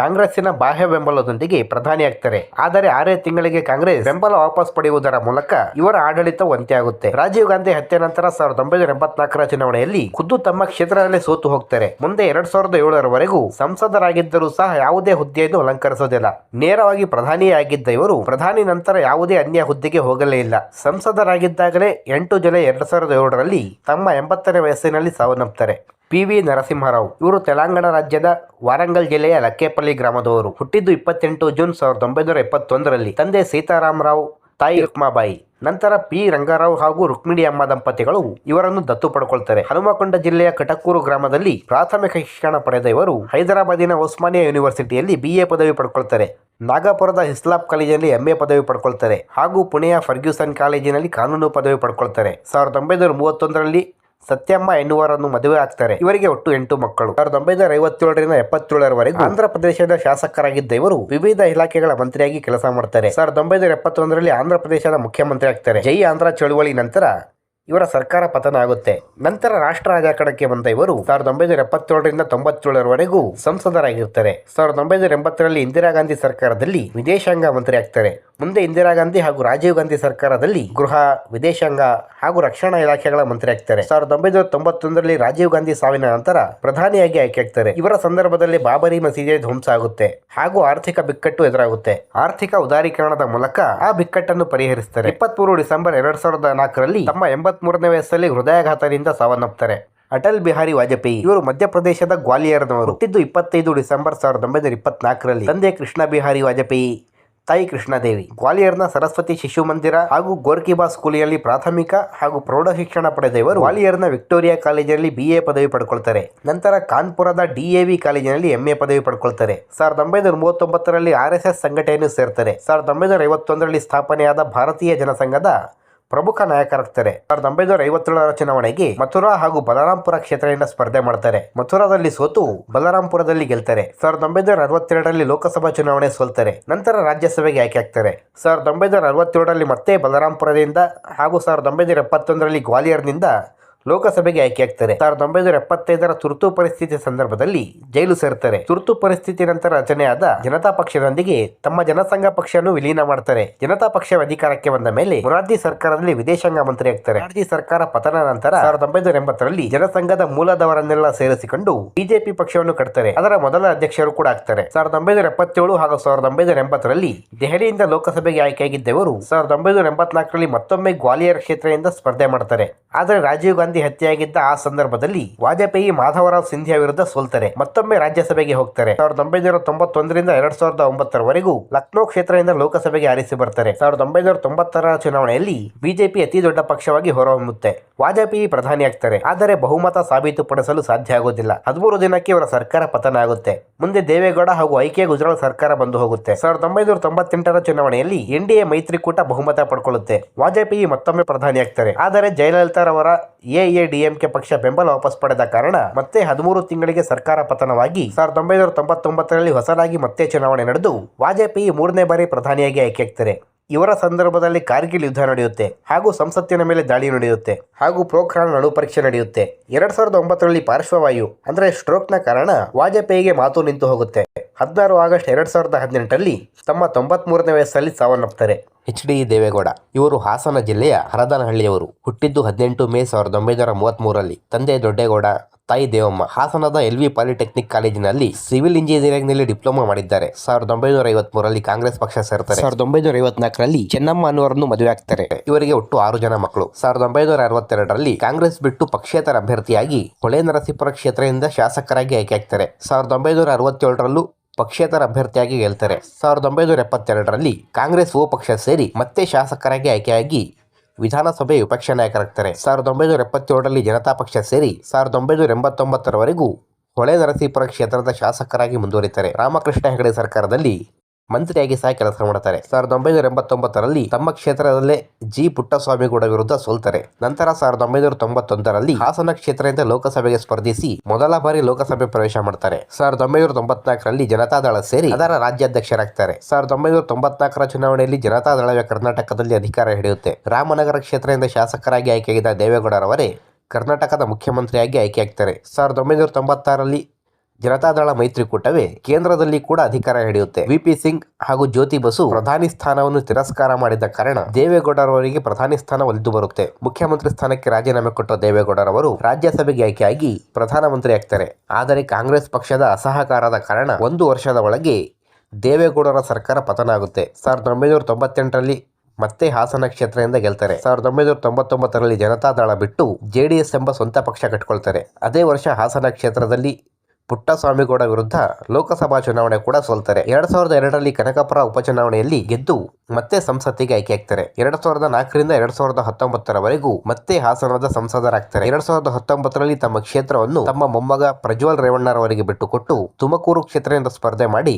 ಕಾಂಗ್ರೆಸ್ಸಿನ ಬಾಹ್ಯ ಬೆಂಬಲದೊಂದಿಗೆ ಪ್ರಧಾನಿಯಾಗ್ತಾರೆ. ಆದರೆ ಆರೇ ತಿಂಗಳಿಗೆ ಕಾಂಗ್ರೆಸ್ ಬೆಂಬಲ ವಾಪಸ್ ಪಡೆಯುವುದರ ಮೂಲಕ ಇವರ ಆಡಳಿತ ಒಂತೆಯಾಗುತ್ತೆ ರಾಜೀವ್ ಗಾಂಧಿ ಹತ್ಯೆ ನಂತರ ಸಾವಿರದ ಒಂಬೈನೂರ ಎಂಬತ್ನಾಲ್ಕರ ಚುನಾವಣೆಯಲ್ಲಿ ಖುದ್ದು ತಮ್ಮ ಕ್ಷೇತ್ರದಲ್ಲೇ ಸೋತು ಹೋಗ್ತಾರೆ. ಮುಂದೆ ಎರಡ್ ಸಾವಿರದ ಏಳರವರೆಗೂ ಸಂಸದರಾಗಿದ್ದರೂ ಸಹ ಯಾವುದೇ ಹುದ್ದೆಯನ್ನು ಅಲಂಕರಿಸೋದಿಲ್ಲ. ನೇರವಾಗಿ ಪ್ರಧಾನಿಯೇ ಆಗಿದ್ದ ಇವರು ಪ್ರಧಾನಿ ನಂತರ ಯಾವುದೇ ಅನ್ಯ ಹುದ್ದೆಗೆ ಹೋಗಲೇ ಇಲ್ಲ. ಸಂಸದರಾಗಿದ್ದಾಗಲೇ ಎಂಟು ಜುಲೈ ಎರಡ್ ಸಾವಿರದ ಏಳರಲ್ಲಿ ತಮ್ಮ ಎಂಬತ್ತನೇ ವಯಸ್ಸಿನಲ್ಲಿ ಸಾವನ್ನಪ್ತಾರೆ ಪಿ ವಿ ನರಸಿಂಹರಾವ್, ಇವರು ತೆಲಂಗಾಣ ರಾಜ್ಯದ ವಾರಂಗಲ್ ಜಿಲ್ಲೆಯ ಲಕ್ಕೇಪಲ್ಲಿ ಗ್ರಾಮದವರು. ಹುಟ್ಟಿದ್ದು ಇಪ್ಪತ್ತೆಂಟು ಜೂನ್ ಸಾವಿರದ ಒಂಬೈನೂರ ಎಪ್ಪತ್ತೊಂದರಲ್ಲಿ. ತಂದೆ ಸೀತಾರಾಮರಾವ್, ತಾಯಿ ರುಕ್ಮಾಬಾಯಿ, ನಂತರ ಪಿ ರಂಗಾರಾವ್ ಹಾಗೂ ರುಕ್ಮಿಣಿ ಅಮ್ಮ ದಂಪತಿಗಳು ಇವರನ್ನು ದತ್ತು ಪಡ್ಕೊಳ್ತಾರೆ. ಹನುಮಕೊಂಡ ಜಿಲ್ಲೆಯ ಕಟಕೂರು ಗ್ರಾಮದಲ್ಲಿ ಪ್ರಾಥಮಿಕ ಶಿಕ್ಷಣ ಪಡೆದ ಇವರು ಹೈದರಾಬಾದಿನ ಉಸ್ಮಾನಿಯಾ ಯೂನಿವರ್ಸಿಟಿಯಲ್ಲಿ ಎ ಪದವಿ ಪಡ್ಕೊಳ್ತಾರೆ. ನಾಗಪುರದ ಹಿಸ್ಲಾಪ್ ಕಾಲೇಜಿನಲ್ಲಿ ಎಂಎ ಪದವಿ ಪಡ್ಕೊಳ್ತಾರೆ ಹಾಗೂ ಪುಣೆಯ ಫರ್ಗ್ಯೂಸನ್ ಕಾಲೇಜಿನಲ್ಲಿ ಕಾನೂನು ಪದವಿ ಪಡ್ಕೊಳ್ತಾರೆ. ಸಾವಿರದ ಒಂಬೈನೂರ ಮೂವತ್ತೊಂದರಲ್ಲಿ ಸತ್ಯಮ್ಮ ಎನ್ನುವರನ್ನು ಮದುವೆ ಆಗ್ತಾರೆ. ಇವರಿಗೆ ಒಟ್ಟು ಎಂಟು ಮಕ್ಕಳು. ಸಾವಿರದ ಒಂಬೈನೂರ ಐವತ್ತೇಳರಿಂದ ಎಪ್ಪತ್ತೇಳರವರೆಗೂ ಆಂಧ್ರ ಪ್ರದೇಶದ ಶಾಸಕರಾಗಿದ್ದ ಇವರು ವಿವಿಧ ಇಲಾಖೆಗಳ ಮಂತ್ರಿಯಾಗಿ ಕೆಲಸ ಮಾಡ್ತಾರೆ. ಸಾವಿರದ ಒಂಬೈನೂರ ಎಪ್ಪತ್ತೊಂದರಲ್ಲಿ ಆಂಧ್ರ ಪ್ರದೇಶದ ಮುಖ್ಯಮಂತ್ರಿ ಆಗ್ತಾರೆ. ಜೈ ಆಂಧ್ರ ಚಳುವಳಿ ನಂತರ ಇವರ ಸರ್ಕಾರ ಪತನ ಆಗುತ್ತೆ. ನಂತರ ರಾಷ್ಟ್ರ ರಾಜಕಾರಣಕ್ಕೆ ಬಂದ ಇವರು ಸಾವಿರದ ಒಂಬೈನೂರ ಎಪ್ಪತ್ತೇಳರಿಂದ ತೊಂಬತ್ತೇಳರವರೆಗೂ ಸಂಸದರಾಗಿರ್ತಾರೆ ಸಾವಿರದ ಒಂಬೈನೂರ ಎಂಬತ್ತರಲ್ಲಿ ಇಂದಿರಾ ಗಾಂಧಿ ಸರ್ಕಾರದಲ್ಲಿ ವಿದೇಶಾಂಗ ಮಂತ್ರಿ ಆಗ್ತಾರೆ. ಮುಂದೆ ಇಂದಿರಾ ಗಾಂಧಿ ಹಾಗೂ ರಾಜೀವ್ ಗಾಂಧಿ ಸರ್ಕಾರದಲ್ಲಿ ಗೃಹ, ವಿದೇಶಾಂಗ ಹಾಗೂ ರಕ್ಷಣಾ ಇಲಾಖೆಗಳ ಮಂತ್ರಿ ಆಗ್ತಾರೆ. ಸಾವಿರದ ಒಂಬೈನೂರ ತೊಂಬತ್ತೊಂದರಲ್ಲಿ ರಾಜೀವ್ ಗಾಂಧಿ ಸಾವಿನ ನಂತರ ಪ್ರಧಾನಿಯಾಗಿ ಆಯ್ಕೆ ಆಗ್ತಾರೆ. ಇವರ ಸಂದರ್ಭದಲ್ಲಿ ಬಾಬರಿ ಮಸೀದಿ ಧ್ವಂಸ ಆಗುತ್ತೆ ಹಾಗೂ ಆರ್ಥಿಕ ಬಿಕ್ಕಟ್ಟು ಎದುರಾಗುತ್ತೆ. ಆರ್ಥಿಕ ಉದಾರೀಕರಣದ ಮೂಲಕ ಆ ಬಿಕ್ಕಟ್ಟನ್ನು ಪರಿಹರಿಸುತ್ತಾರೆ ಇಪ್ಪತ್ಮೂರು ಡಿಸೆಂಬರ್ ಎರಡ್ ಸಾವಿರದ ನಾಲ್ಕರಲ್ಲಿ ತಮ್ಮ ಎಂಬತ್ಮೂರನೇ ವಯಸ್ಸಲ್ಲಿ ಹೃದಯಾಘಾತದಿಂದ ಸಾವನ್ನಪ್ತಾರೆ. ಅಟಲ್ ಬಿಹಾರಿ ವಾಜಪೇಯಿ ಇವರು ಮಧ್ಯಪ್ರದೇಶದ ಗ್ವಾಲಿಯರ್ನವರು. ಹುಟ್ಟಿದ್ದು ಇಪ್ಪತ್ತೈದು ಡಿಸೆಂಬರ್ ಸಾವಿರದ ಒಂಬೈನೂರ ಇಪ್ಪತ್ನಾಲ್ಕರಲ್ಲಿ. ತಂದೆ ಕೃಷ್ಣ ಬಿಹಾರಿ ವಾಜಪೇಯಿ, ತಾಯಿ ಕೃಷ್ಣದೇವಿ ಗ್ವಾಲಿಯರ್ನ ಸರಸ್ವತಿ ಶಿಶು ಮಂದಿರ ಹಾಗೂ ಗೋರ್ಕಿಬಾ ಸ್ಕೂಲಿನಲ್ಲಿ ಪ್ರಾಥಮಿಕ ಹಾಗೂ ಪ್ರೌಢ ಶಿಕ್ಷಣ ಪಡೆದ ಇವರು ಗ್ವಾಲಿಯರ್ನ ವಿಕ್ಟೋರಿಯಾ ಕಾಲೇಜಿನಲ್ಲಿ ಬಿ ಎ ಪದವಿ ಪಡ್ಕೊಳ್ತಾರೆ. ನಂತರ ಕಾನ್ಪುರದ ಡಿಎವಿ ಕಾಲೇಜಿನಲ್ಲಿ ಎಂಎ ಪದವಿ ಪಡ್ಕೊಳ್ತಾರೆ. ಸಾವಿರದ ಒಂಬೈನೂರ ಮೂವತ್ತೊಂಬತ್ತರಲ್ಲಿ ಆರ್ ಎಸ್ ಎಸ್ ಸಂಘಟನೆಯನ್ನು ಸೇರ್ತಾರೆ. ಸಾವಿರದ ಒಂಬೈನೂರ ಐವತ್ತೊಂದರಲ್ಲಿ ಸ್ಥಾಪನೆಯಾದ ಭಾರತೀಯ ಜನಸಂಘದ ಪ್ರಮುಖ ನಾಯಕರಾಗ್ತಾರೆ. ಸಾವಿರದ ಒಂಬೈನೂರ ಐವತ್ತೇಳರ ಚುನಾವಣೆಗೆ ಮಥುರಾ ಹಾಗೂ ಬಲರಾಮ್ಪುರ ಕ್ಷೇತ್ರದಿಂದ ಸ್ಪರ್ಧೆ ಮಾಡ್ತಾರೆ. ಮಥುರಾದಲ್ಲಿ ಸೋತು ಬಲರಾಮ್ಪುರದಲ್ಲಿ ಗೆಲ್ತಾರೆ. ಸಾವಿರದ ಒಂಬೈನೂರ ಅರವತ್ತೆರಡರಲ್ಲಿ ಲೋಕಸಭಾ ಚುನಾವಣೆ ಸೋಲ್ತಾರೆ. ನಂತರ ರಾಜ್ಯಸಭೆಗೆ ಆಯ್ಕೆ ಆಗ್ತಾರೆ ಸಾವಿರದ ಒಂಬೈನೂರ ಅರವತ್ತೇಳರಲ್ಲಿ ಮತ್ತೆ ಬಲರಾಂಪುರದಿಂದ ಹಾಗೂ ಸಾವಿರದ ಒಂಬೈನೂರ ಎಪ್ಪತ್ತೊಂದರಲ್ಲಿ ಗ್ವಾಲಿಯರ್ನಿಂದ ಲೋಕಸಭೆಗೆ ಆಯ್ಕೆಯಾಗ್ತಾರೆ. ಸಾವಿರದ ಒಂಬೈನೂರ ಎಪ್ಪತ್ತೈದರ ತುರ್ತು ಪರಿಸ್ಥಿತಿ ಸಂದರ್ಭದಲ್ಲಿ ಜೈಲು ಸೇರ್ತಾರೆ. ತುರ್ತು ಪರಿಸ್ಥಿತಿ ನಂತರ ರಚನೆಯಾದ ಜನತಾ ಪಕ್ಷದೊಂದಿಗೆ ತಮ್ಮ ಜನಸಂಘ ಪಕ್ಷವನ್ನು ವಿಲೀನ ಮಾಡ್ತಾರೆ. ಜನತಾ ಪಕ್ಷ ಅಧಿಕಾರಕ್ಕೆ ಬಂದ ಮೇಲೆ ಮೊರಾರ್ಜಿ ಸರ್ಕಾರದಲ್ಲಿ ವಿದೇಶಾಂಗ ಮಂತ್ರಿ ಆಗ್ತಾರೆ ಮೊರಾರ್ಜಿ ಸರ್ಕಾರ ಪತನ ನಂತರ ಸಾವಿರದ ಒಂಬೈನೂರ ಎಂಬತ್ತರಲ್ಲಿ ಜನಸಂಘದ ಮೂಲದವರನ್ನೆಲ್ಲ ಸೇರಿಸಿಕೊಂಡು ಬಿಜೆಪಿ ಪಕ್ಷವನ್ನು ಕಟ್ತಾರೆ. ಅದರ ಮೊದಲ ಅಧ್ಯಕ್ಷರು ಕೂಡ ಆಗ್ತಾರೆ. ಸಾವಿರದ ಒಂಬೈನೂರ ಎಪ್ಪತ್ತೇಳು ಹಾಗೂ ಸಾವಿರದ ಒಂಬೈನೂರ ಎಂಬತ್ತರಲ್ಲಿ ದೆಹಲಿಯಿಂದ ಲೋಕಸಭೆಗೆ ಆಯ್ಕೆಯಾಗಿದ್ದವರು ಸಾವಿರದ ಒಂಬೈನೂರ ಎಂಬತ್ನಾಲ್ಕರಲ್ಲಿ ಮತ್ತೊಮ್ಮೆ ಗ್ವಾಲಿಯರ್ ಕ್ಷೇತ್ರದಿಂದ ಸ್ಪರ್ಧೆ ಮಾಡ್ತಾರೆ. ಆದರೆ ರಾಜೀವ್ ಗಾಂಧಿ ಹತ್ಯೆಯಾಗಿದ್ದ ಆ ಸಂದರ್ಭದಲ್ಲಿ ವಾಜಪೇಯಿ ಮಾಧವರಾವ್ ಸಿಂಧಿಯಾ ವಿರುದ್ಧ ಸೋಲ್ತಾರೆ. ಮತ್ತೊಮ್ಮೆ ರಾಜ್ಯಸಭೆಗೆ ಹೋಗ್ತಾರೆ. ಸಾವಿರದ ಒಂಬೈನೂರ ತೊಂಬತ್ತೊಂದರಿಂದ ಎರಡ್ ಸಾವಿರದ ಒಂಬತ್ತರವರೆಗೂ ಲಕ್ನೋ ಕ್ಷೇತ್ರದಿಂದ ಲೋಕಸಭೆಗೆ ಆರಿಸಿ ಬರ್ತಾರೆ. ಸಾವಿರದ ಒಂಬೈನೂರ ತೊಂಬತ್ತರ ಚುನಾವಣೆಯಲ್ಲಿ ಬಿಜೆಪಿ ಅತಿ ದೊಡ್ಡ ಪಕ್ಷವಾಗಿ ಹೊರಹೊಮ್ಮುತ್ತೆ. ವಾಜಪೇಯಿ ಪ್ರಧಾನಿಯಾಗ್ತಾರೆ ಆದರೆ ಬಹುಮತ ಸಾಬೀತುಪಡಿಸಲು ಸಾಧ್ಯ ಆಗುವುದಿಲ್ಲ. ಹದಿಮೂರು ದಿನಕ್ಕೆ ಇವರ ಸರ್ಕಾರ ಪತನ ಆಗುತ್ತೆ. ಮುಂದೆ ದೇವೇಗೌಡ ಹಾಗೂ ಐಕೆ ಗುಜರಾತ್ ಸರ್ಕಾರ ಬಂದು ಹೋಗುತ್ತೆ. ಸಾವಿರದ ಒಂಬೈನೂರ ತೊಂಬತ್ತೆಂಟರ ಚುನಾವಣೆಯಲ್ಲಿ ಎನ್ಡಿಎ ಮೈತ್ರಿಕೂಟ ಬಹುಮತ ಪಡ್ಕೊಳ್ಳುತ್ತೆ. ವಾಜಪೇಯಿ ಮತ್ತೊಮ್ಮೆ ಪ್ರಧಾನಿಯಾಗ್ತಾರೆ ಆದರೆ ಜಯಲಲಿತಾರವರ ಎಎಡಿಎಂಕೆ ಪಕ್ಷ ಬೆಂಬಲ ವಾಪಸ್ ಪಡೆದ ಕಾರಣ ಮತ್ತೆ ಹದಿಮೂರು ತಿಂಗಳಿಗೆ ಸರ್ಕಾರ ಪತನವಾಗಿ ಸಾವಿರದ ಒಂಬೈನೂರ ತೊಂಬತ್ತೊಂಬತ್ತರಲ್ಲಿ ಹೊಸದಾಗಿ ಮತ್ತೆ ಚುನಾವಣೆ ನಡೆದು ವಾಜಪೇಯಿ ಮೂರನೇ ಬಾರಿ ಪ್ರಧಾನಿಯಾಗಿ ಆಯ್ಕೆಯಾಗ್ತಾರೆ ಇವರ ಸಂದರ್ಭದಲ್ಲಿ ಕಾರ್ಗಿಲ್ ಯುದ್ಧ ನಡೆಯುತ್ತೆ ಹಾಗೂ ಸಂಸತ್ತಿನ ಮೇಲೆ ದಾಳಿ ನಡೆಯುತ್ತೆ ಹಾಗೂ ಪ್ರೋಖ್ರಾನ್ ನಡು ಪರೀಕ್ಷೆ ನಡೆಯುತ್ತೆ. ಎರಡ್ ಸಾವಿರದ ಒಂಬತ್ತರಲ್ಲಿ ಪಾರ್ಶ್ವವಾಯು, ಅಂದ್ರೆ ಸ್ಟ್ರೋಕ್ನ ಕಾರಣ, ವಾಜಪೇಯಿಗೆ ಮಾತು ನಿಂತು ಹೋಗುತ್ತೆ. ಹದಿನಾರು ಆಗಸ್ಟ್ ಎರಡ್ ಸಾವಿರದ ಹದಿನೆಂಟರಲ್ಲಿ ತಮ್ಮ ತೊಂಬತ್ಮೂರನೇ ವಯಸ್ಸಲ್ಲಿ ಸಾವನ್ನಪ್ತಾರೆ. H D Deve Gowda. ಇವರು ಹಾಸನ ಜಿಲ್ಲೆಯ ಹರದನಹಳ್ಳಿಯವರು. ಹುಟ್ಟಿದ್ದು ಹದಿನೆಂಟು ಮೇ ಸಾವಿರದ ಒಂಬೈನೂರ ಮೂವತ್ಮೂರರಲ್ಲಿ. ತಂದೆ ದೊಡ್ಡೇಗೌಡ ತಾಯಿ ದೇವಮ್ಮ ಹಾಸನದ ಎಲ್ ವಿ ಪಾಲಿಟೆಕ್ನಿಕ್ ಕಾಲೇಜಿನಲ್ಲಿ ಸಿವಿಲ್ ಇಂಜಿನಿಯರಿಂಗ್ನಲ್ಲಿ ಡಿಪ್ಲೊಮಾ ಮಾಡಿದ್ದಾರೆ. ಸಾವಿರದ ಒಂಬೈನೂರ ಐವತ್ಮೂರರಲ್ಲಿ ಕಾಂಗ್ರೆಸ್ ಪಕ್ಷ ಸೇರ್ತಾರೆ. ಸಾವಿರದ ಒಂಬೈನೂರ ಐವತ್ನಾಲ್ಕರಲ್ಲಿ ಚೆನ್ನಮ್ಮ ಅನ್ನುವರನ್ನು ಮದುವೆ ಆಗ್ತಾರೆ. ಇವರಿಗೆ ಒಟ್ಟು ಆರು ಜನ ಮಕ್ಕಳು. ಸಾವಿರದ ಒಂಬೈನೂರ ಅರವತ್ತೆರಡರಲ್ಲಿ ಕಾಂಗ್ರೆಸ್ ಬಿಟ್ಟು ಪಕ್ಷೇತರ ಅಭ್ಯರ್ಥಿಯಾಗಿ ಹೊಳೆ ನರಸೀಪುರ ಕ್ಷೇತ್ರದಿಂದ ಶಾಸಕರಾಗಿ ಆಯ್ಕೆಯಾಗ್ತಾರೆ ಸಾವಿರದ ಒಂಬೈನೂರ ಅರವತ್ತೇಳರಲ್ಲೂ ಪಕ್ಷೇತರ ಅಭ್ಯರ್ಥಿಯಾಗಿ ಗೆಲ್ತಾರೆ. ಸಾವಿರದ ಒಂಬೈನೂರ ಎಪ್ಪತ್ತೆರಡರಲ್ಲಿ ಕಾಂಗ್ರೆಸ್ ಓ ಪಕ್ಷ ಸೇರಿ ಮತ್ತೆ ಶಾಸಕರಾಗಿ ಆಯ್ಕೆಯಾಗಿ ವಿಧಾನಸಭೆ ವಿಪಕ್ಷ ನಾಯಕರಾಗ್ತಾರೆ. ಸಾವಿರದ ಒಂಬೈನೂರ ಎಪ್ಪತ್ತೇಳರಲ್ಲಿ ಜನತಾ ಪಕ್ಷ ಸೇರಿ ಸಾವಿರದ ಒಂಬೈನೂರ ಎಂಬತ್ತೊಂಬತ್ತರವರೆಗೂ ಹೊಳೆ ನರಸೀಪುರ ಕ್ಷೇತ್ರದ ಶಾಸಕರಾಗಿ ಮುಂದುವರಿತಾರೆ. ರಾಮಕೃಷ್ಣ ಹೆಗಡೆ ಸರ್ಕಾರದಲ್ಲಿ ಮಂತ್ರಿಯಾಗಿ ಸಹ ಕೆಲಸ ಮಾಡ್ತಾರೆ. ಸಾವಿರದ ಒಂಬೈನೂರ ಎಂಬತ್ತೊಂಬತ್ತರಲ್ಲಿ ತಮ್ಮ ಕ್ಷೇತ್ರದಲ್ಲೇ ಜಿ. ಪುಟ್ಟಸ್ವಾಮಿಗೌಡ ವಿರುದ್ಧ ಸೋಲ್ತಾರೆ. ನಂತರ ಸಾವಿರದ ಒಂಬೈನೂರ ತೊಂಬತ್ತೊಂದರಲ್ಲಿ ಹಾಸನ ಕ್ಷೇತ್ರದಿಂದ ಲೋಕಸಭೆಗೆ ಸ್ಪರ್ಧಿಸಿ ಮೊದಲ ಬಾರಿ ಲೋಕಸಭೆ ಪ್ರವೇಶ ಮಾಡ್ತಾರೆ. ಸಾವಿರದ ಒಂಬೈನೂರ ತೊಂಬತ್ನಾಲ್ಕರಲ್ಲಿ ಜನತಾದಳ ಸೇರಿ ಅದರ ರಾಜ್ಯಾಧ್ಯಕ್ಷರಾಗ್ತಾರೆ. ಸಾವಿರದ ಒಂಬೈನೂರ ತೊಂಬತ್ನಾಲ್ಕರ ಚುನಾವಣೆಯಲ್ಲಿ ಜನತಾದಳವೇ ಕರ್ನಾಟಕದಲ್ಲಿ ಅಧಿಕಾರ ಹಿಡಿಯುತ್ತೆ. ರಾಮನಗರ ಕ್ಷೇತ್ರದಿಂದ ಶಾಸಕರಾಗಿ ಆಯ್ಕೆಯಾಗಿದ್ದ ದೇವೇಗೌಡರವರೇ ಕರ್ನಾಟಕದ ಮುಖ್ಯಮಂತ್ರಿಯಾಗಿ ಆಯ್ಕೆಯಾಗ್ತಾರೆ. ಸಾವಿರದ ಒಂಬೈನೂರ ತೊಂಬತ್ತಾರರಲ್ಲಿ ಜನತಾದಳ ಮೈತ್ರಿಕೂಟವೇ ಕೇಂದ್ರದಲ್ಲಿ ಕೂಡ ಅಧಿಕಾರ ಹಿಡಿಯುತ್ತೆ. ವಿಪಿ ಸಿಂಗ್ ಹಾಗೂ ಜ್ಯೋತಿ ಬಸು ಪ್ರಧಾನಿ ಸ್ಥಾನವನ್ನು ತಿರಸ್ಕಾರ ಮಾಡಿದ ಕಾರಣ ದೇವೇಗೌಡರವರಿಗೆ ಪ್ರಧಾನಿ ಸ್ಥಾನ ಒಲಿದು ಬರುತ್ತೆ. ಮುಖ್ಯಮಂತ್ರಿ ಸ್ಥಾನಕ್ಕೆ ರಾಜೀನಾಮೆ ಕೊಟ್ಟ ದೇವೇಗೌಡರವರು ರಾಜ್ಯಸಭೆಗೆ ಆಯ್ಕೆಯಾಗಿ ಪ್ರಧಾನಮಂತ್ರಿ ಆಗ್ತಾರೆ. ಆದರೆ ಕಾಂಗ್ರೆಸ್ ಪಕ್ಷದ ಅಸಹಕಾರದ ಕಾರಣ ಒಂದು ವರ್ಷದ ಒಳಗೆ ದೇವೇಗೌಡರ ಸರ್ಕಾರ ಪತನ ಆಗುತ್ತೆ ಸಾವಿರದ ಒಂಬೈನೂರ ತೊಂಬತ್ತೆಂಟರಲ್ಲಿ ಮತ್ತೆ ಹಾಸನ ಕ್ಷೇತ್ರದಿಂದ ಗೆಲ್ತಾರೆ. ಸಾವಿರದ ಒಂಬೈನೂರ ತೊಂಬತ್ತೊಂಬತ್ತರಲ್ಲಿ ಜನತಾದಳ ಬಿಟ್ಟು ಜೆಡಿಎಸ್ ಎಂಬ ಸ್ವಂತ ಪಕ್ಷ ಕಟ್ಕೊಳ್ತಾರೆ. ಅದೇ ವರ್ಷ ಹಾಸನ ಕ್ಷೇತ್ರದಲ್ಲಿ ಪುಟ್ಟಸ್ವಾಮಿಗೌಡ ವಿರುದ್ಧ ಲೋಕಸಭಾ ಚುನಾವಣೆ ಕೂಡ ಸೋಲ್ತಾರೆ. ಎರಡ್ ಸಾವಿರದ ಎರಡರಲ್ಲಿ ಕನಕಪುರ ಉಪಚುನಾವಣೆಯಲ್ಲಿ ಗೆದ್ದು ಮತ್ತೆ ಸಂಸತ್ತಿಗೆ ಆಯ್ಕೆಯಾಗ್ತಾರೆ. ಎರಡ್ ಸಾವಿರದ ನಾಲ್ಕರಿಂದ ಎರಡ್ ಸಾವಿರದ ಹತ್ತೊಂಬತ್ತರವರೆಗೂ ಮತ್ತೆ ಹಾಸನದ ಸಂಸದರಾಗ್ತಾರೆ. ಎರಡ್ ಸಾವಿರದ ಹತ್ತೊಂಬತ್ತರಲ್ಲಿ ತಮ್ಮ ಕ್ಷೇತ್ರವನ್ನು ತಮ್ಮ ಮೊಮ್ಮಗ ಪ್ರಜ್ವಲ್ ರೇವಣ್ಣರವರಿಗೆ ಬಿಟ್ಟುಕೊಟ್ಟು ತುಮಕೂರು ಕ್ಷೇತ್ರದಿಂದ ಸ್ಪರ್ಧೆ ಮಾಡಿ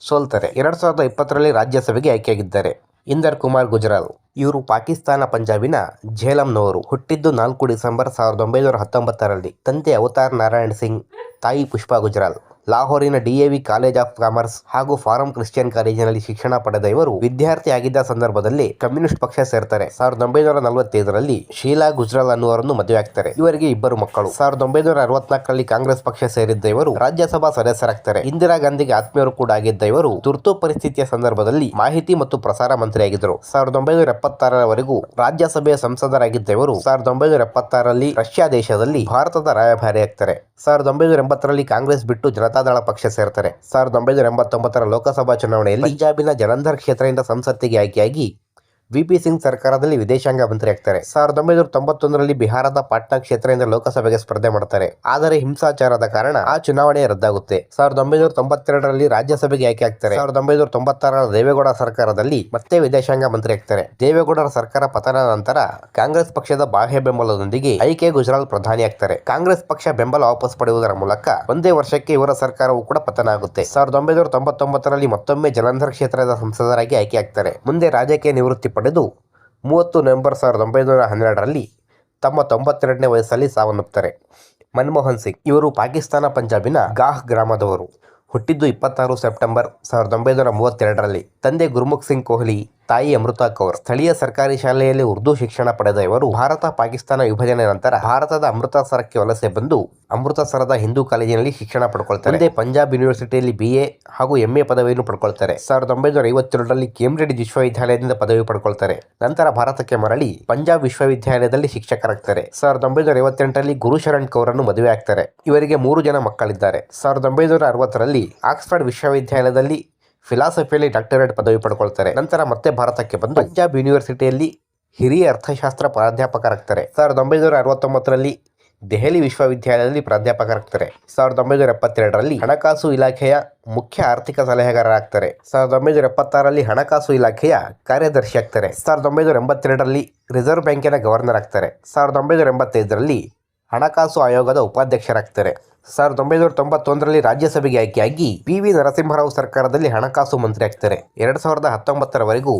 ಸೋಲ್ತಾರೆ. ಎರಡ್ ಸಾವಿರದ ಇಪ್ಪತ್ತರಲ್ಲಿ ರಾಜ್ಯಸಭೆಗೆ ಆಯ್ಕೆಯಾಗಿದ್ದಾರೆ. ಇಂದರ್ ಕುಮಾರ್ ಗುಜರಾಲ್. ಇವರು ಪಾಕಿಸ್ತಾನ ಪಂಜಾಬಿನ ಝೇಲಂನವರು. ಹುಟ್ಟಿದ್ದು ನಾಲ್ಕು ಡಿಸೆಂಬರ್ ಸಾವಿರದ ಒಂಬೈನೂರ ಹತ್ತೊಂಬತ್ತರಲ್ಲಿ. ತಂದೆ ಅವತಾರ್ ನಾರಾಯಣ್ ಸಿಂಗ್. ತಾಯಿ ಪುಷ್ಪಾ ಗುಜರಾಲ್ ಲಾಹೋರಿನ ಡಿಎವಿ ಕಾಲೇಜ್ ಆಫ್ ಕಾಮರ್ಸ್ ಹಾಗೂ ಫಾರಂ ಕ್ರಿಶ್ಚಿಯನ್ ಕಾಲೇಜಿನಲ್ಲಿ ಶಿಕ್ಷಣ ಪಡೆದ ಇವರು ವಿದ್ಯಾರ್ಥಿಯಾಗಿದ್ದ ಸಂದರ್ಭದಲ್ಲಿ ಕಮ್ಯುನಿಸ್ಟ್ ಪಕ್ಷ ಸೇರ್ತಾರೆ. ಸಾವಿರದ ಒಂಬೈನೂರ ನಲವತ್ತೈದರಲ್ಲಿ ಶೀಲಾ ಗುಜ್ರಾಲ್ ಅನ್ನುವರನ್ನು ಮದುವೆ ಆಗ್ತಾರೆ. ಇವರಿಗೆ ಇಬ್ಬರು ಮಕ್ಕಳು. ಸಾವಿರದ ಒಂಬೈನೂರ ಅರವತ್ನಾಲ್ಕರಲ್ಲಿ ಕಾಂಗ್ರೆಸ್ ಪಕ್ಷ ಸೇರಿದ್ದ ಇವರು ರಾಜ್ಯಸಭಾ ಸದಸ್ಯರಾಗ್ತಾರೆ. ಇಂದಿರಾ ಗಾಂಧಿಗೆ ಆತ್ಮೀಯರು ಕೂಡ ಆಗಿದ್ದ ಇವರು ತುರ್ತು ಪರಿಸ್ಥಿತಿಯ ಸಂದರ್ಭದಲ್ಲಿ ಮಾಹಿತಿ ಮತ್ತು ಪ್ರಸಾರ ಮಂತ್ರಿಯಾಗಿದ್ದರು. ಸಾವಿರದ ಒಂಬೈನೂರ ಎಪ್ಪತ್ತಾರರವರೆಗೂ ರಾಜ್ಯಸಭೆಯ ಸಂಸದರಾಗಿದ್ದ ಇವರು ಸಾವಿರದ ಒಂಬೈನೂರ ಎಪ್ಪತ್ತಾರರಲ್ಲಿ ರಷ್ಯಾ ದೇಶದಲ್ಲಿ ಭಾರತದ ರಾಯಭಾರಿಯಾಗ್ತಾರೆ. ಸಾವಿರದ ಒಂಬೈನೂರ ಎಂಬತ್ತರಲ್ಲಿ ಕಾಂಗ್ರೆಸ್ ಬಿಟ್ಟು ಜನತಾದಳ ಪಕ್ಷ ಸೇರ್ತಾರೆ. ಸಾವಿರದ ಒಂಬೈನೂರ ಎಂಬತ್ತೊಂಬತ್ತರ ಲೋಕಸಭಾ ಚುನಾವಣೆಯಲ್ಲಿ ಪಂಜಾಬಿನ ಜಲಂಧರ್ ಕ್ಷೇತ್ರದಿಂದ ಸಂಸತ್ತಿಗೆ ಆಯ್ಕೆಯಾಗಿ ವಿಪಿ ಸಿಂಗ್ ಸರ್ಕಾರದಲ್ಲಿ ವಿದೇಶಾಂಗ ಮಂತ್ರಿ ಆಗ್ತಾರೆ. ಸಾವಿರದ ಒಂಬೈನೂರ ತೊಂಬತ್ತೊಂದರಲ್ಲಿ ಬಿಹಾರದ ಪಾಟ್ನಾ ಕ್ಷೇತ್ರದಿಂದ ಲೋಕಸಭೆಗೆ ಸ್ಪರ್ಧೆ ಮಾಡ್ತಾರೆ. ಆದರೆ ಹಿಂಸಾಚಾರದ ಕಾರಣ ಆ ಚುನಾವಣೆ ರದ್ದಾಗುತ್ತೆ. ಸಾವಿರದ ಒಂಬೈನೂರ ತೊಂಬತ್ತೆರಡರಲ್ಲಿ ರಾಜ್ಯಸಭೆಗೆ ಆಯ್ಕೆ ಆಗ್ತಾರೆ. ಸಾವಿರದ ಒಂಬೈನೂರ ತೊಂಬತ್ತಾರರ ದೇವೇಗೌಡ ಸರ್ಕಾರದಲ್ಲಿ ಮತ್ತೆ ವಿದೇಶಾಂಗ ಮಂತ್ರಿ ಆಗ್ತಾರೆ. ದೇವೇಗೌಡರ ಸರ್ಕಾರ ಪತನ ನಂತರ ಕಾಂಗ್ರೆಸ್ ಪಕ್ಷದ ಬಾಹ್ಯ ಬೆಂಬಲದೊಂದಿಗೆ ಐಕೆ ಗುಜರಾಲ್ ಪ್ರಧಾನಿ ಆಗ್ತಾರೆ. ಕಾಂಗ್ರೆಸ್ ಪಕ್ಷ ಬೆಂಬಲ ವಾಪಸ್ ಪಡೆಯುವುದರ ಮೂಲಕ ಒಂದೇ ವರ್ಷಕ್ಕೆ ಇವರ ಸರ್ಕಾರವು ಕೂಡ ಪತನ ಆಗುತ್ತೆ. ಸಾವಿರದ ಒಂಬೈನೂರ ತೊಂಬತ್ತೊಂಬತ್ತರಲ್ಲಿ ಮತ್ತೊಮ್ಮೆ ಜಲಂಧರ್ ಕ್ಷೇತ್ರದ ಸಂಸದರಾಗಿ ಆಯ್ಕೆ ಆಗ್ತಾರೆ. ಮುಂದೆ ರಾಜಕೀಯ ನಿವೃತ್ತಿ ಪಡೆದು ಮೂವತ್ತು ನವೆಂಬರ್ ಸಾವಿರದ ಒಂಬೈನೂರ ಹನ್ನೆರಡರಲ್ಲಿ ತಮ್ಮ ತೊಂಬತ್ತೆರಡನೇ ವಯಸ್ಸಲ್ಲಿ ಸಾವನ್ನಪ್ಪುತ್ತಾರೆ ಮನಮೋಹನ್ ಸಿಂಗ್ ಇವರು ಪಾಕಿಸ್ತಾನ ಪಂಜಾಬಿನ ಗಾಹ್ ಗ್ರಾಮದವರು. ಹುಟ್ಟಿದ್ದು ಇಪ್ಪತ್ತಾರು ಸೆಪ್ಟೆಂಬರ್ ಸಾವಿರದ ಒಂಬೈನೂರ ಮೂವತ್ತೆರಡರಲ್ಲಿ. ತಂದೆ ಗುರುಮುಖ್ ಸಿಂಗ್ ಕೊಹ್ಲಿ ತಾಯಿ ಅಮೃತಾ ಕೌರ್. ಸ್ಥಳೀಯ ಸರ್ಕಾರಿ ಶಾಲೆಯಲ್ಲಿ ಉರ್ದು ಶಿಕ್ಷಣ ಪಡೆದ ಇವರು ಭಾರತ ಪಾಕಿಸ್ತಾನ ವಿಭಜನೆ ನಂತರ ಭಾರತದ ಅಮೃತಸರಕ್ಕೆ ವಲಸೆ ಬಂದು ಅಮೃತಸರದ ಹಿಂದೂ ಕಾಲೇಜಿನಲ್ಲಿ ಶಿಕ್ಷಣ ಪಡ್ಕೊಳ್ತಾರೆ. ಮುಂದೆ ಪಂಜಾಬ್ ಯೂನಿವರ್ಸಿಟಿಯಲ್ಲಿ ಬಿ ಎ ಹಾಗೂ ಎಂಎ ಪದವಿಯನ್ನು ಪಡ್ಕೊಳ್ತಾರೆ. ಸಾವಿರದ ಒಂಬೈನೂರ ಐವತ್ತೆರಡರಲ್ಲಿ ಕೇಂಬ್ರಿಡ್ಜ್ ವಿಶ್ವವಿದ್ಯಾಲಯದಿಂದ ಪದವಿ ಪಡ್ಕೊಳ್ತಾರೆ. ನಂತರ ಭಾರತಕ್ಕೆ ಮರಳಿ ಪಂಜಾಬ್ ವಿಶ್ವವಿದ್ಯಾಲಯದಲ್ಲಿ ಶಿಕ್ಷಕರಾಗ್ತಾರೆ. ಸಾವಿರದ ಒಂಬೈನೂರ ಐವತ್ತೆಂಟರಲ್ಲಿ ಗುರುಶರಣ್ ಕೌರನ್ನು ಮದುವೆ ಆಗ್ತಾರೆ ಇವರಿಗೆ ಮೂರು ಜನ ಮಕ್ಕಳಿದ್ದಾರೆ. ಸಾವಿರದ ಒಂಬೈನೂರ ಅರವತ್ತರಲ್ಲಿ ಆಕ್ಸ್ಫರ್ಡ್ ವಿಶ್ವವಿದ್ಯಾಲಯದಲ್ಲಿ ಫಿಲಾಸಫಿಯಲ್ಲಿ ಡಾಕ್ಟರೇಟ್ ಪದವಿ ಪಡ್ಕೊಳ್ತಾರೆ. ನಂತರ ಮತ್ತೆ ಭಾರತಕ್ಕೆ ಬಂದು ಪಂಜಾಬ್ ಯೂನಿವರ್ಸಿಟಿಯಲ್ಲಿ ಹಿರಿಯ ಅರ್ಥಶಾಸ್ತ್ರ ಪ್ರಾಧ್ಯಾಪಕರಾಗ್ತಾರೆ. ಸಾವಿರದ ಒಂಬೈನೂರ ಅರವತ್ತೊಂಬತ್ತರಲ್ಲಿ ದೆಹಲಿ ವಿಶ್ವವಿದ್ಯಾಲಯದಲ್ಲಿ ಪ್ರಾಧ್ಯಾಪಕರಾಗ್ತಾರೆ. ಸಾವಿರದ ಒಂಬೈನೂರ ಎಪ್ಪತ್ತೆರಡರಲ್ಲಿ ಹಣಕಾಸು ಇಲಾಖೆಯ ಮುಖ್ಯ ಆರ್ಥಿಕ ಸಲಹೆಗಾರರಾಗ್ತಾರೆ. ಸಾವಿರದ ಒಂಬೈನೂರ ಎಪ್ಪತ್ತಾರರಲ್ಲಿ ಹಣಕಾಸು ಇಲಾಖೆಯ ಕಾರ್ಯದರ್ಶಿ ಆಗ್ತಾರೆ ಸಾವಿರದ ಒಂಬೈನೂರ ಎಂಬತ್ತೆರಡರಲ್ಲಿ ರಿಸರ್ವ್ ಬ್ಯಾಂಕಿನ ಗವರ್ನರ್ ಆಗ್ತಾರೆ. ಸಾವಿರದ ಒಂಬೈನೂರ ಎಂಬತ್ತೈದರಲ್ಲಿ ಹಣಕಾಸು ಆಯೋಗದ ಉಪಾಧ್ಯಕ್ಷರಾಗ್ತಾರೆ. ಸಾವಿರದ ಒಂಬೈನೂರ ತೊಂಬತ್ತೊಂದರಲ್ಲಿ ರಾಜ್ಯಸಭೆಗೆ ಆಯ್ಕೆಯಾಗಿ ಪಿ ವಿ ನರಸಿಂಹರಾವ್ ಸರ್ಕಾರದಲ್ಲಿ ಹಣಕಾಸು ಮಂತ್ರಿ ಆಗ್ತಾರೆ ಎರಡು ಸಾವಿರದ ಹತ್ತೊಂಬತ್ತರವರೆಗೂ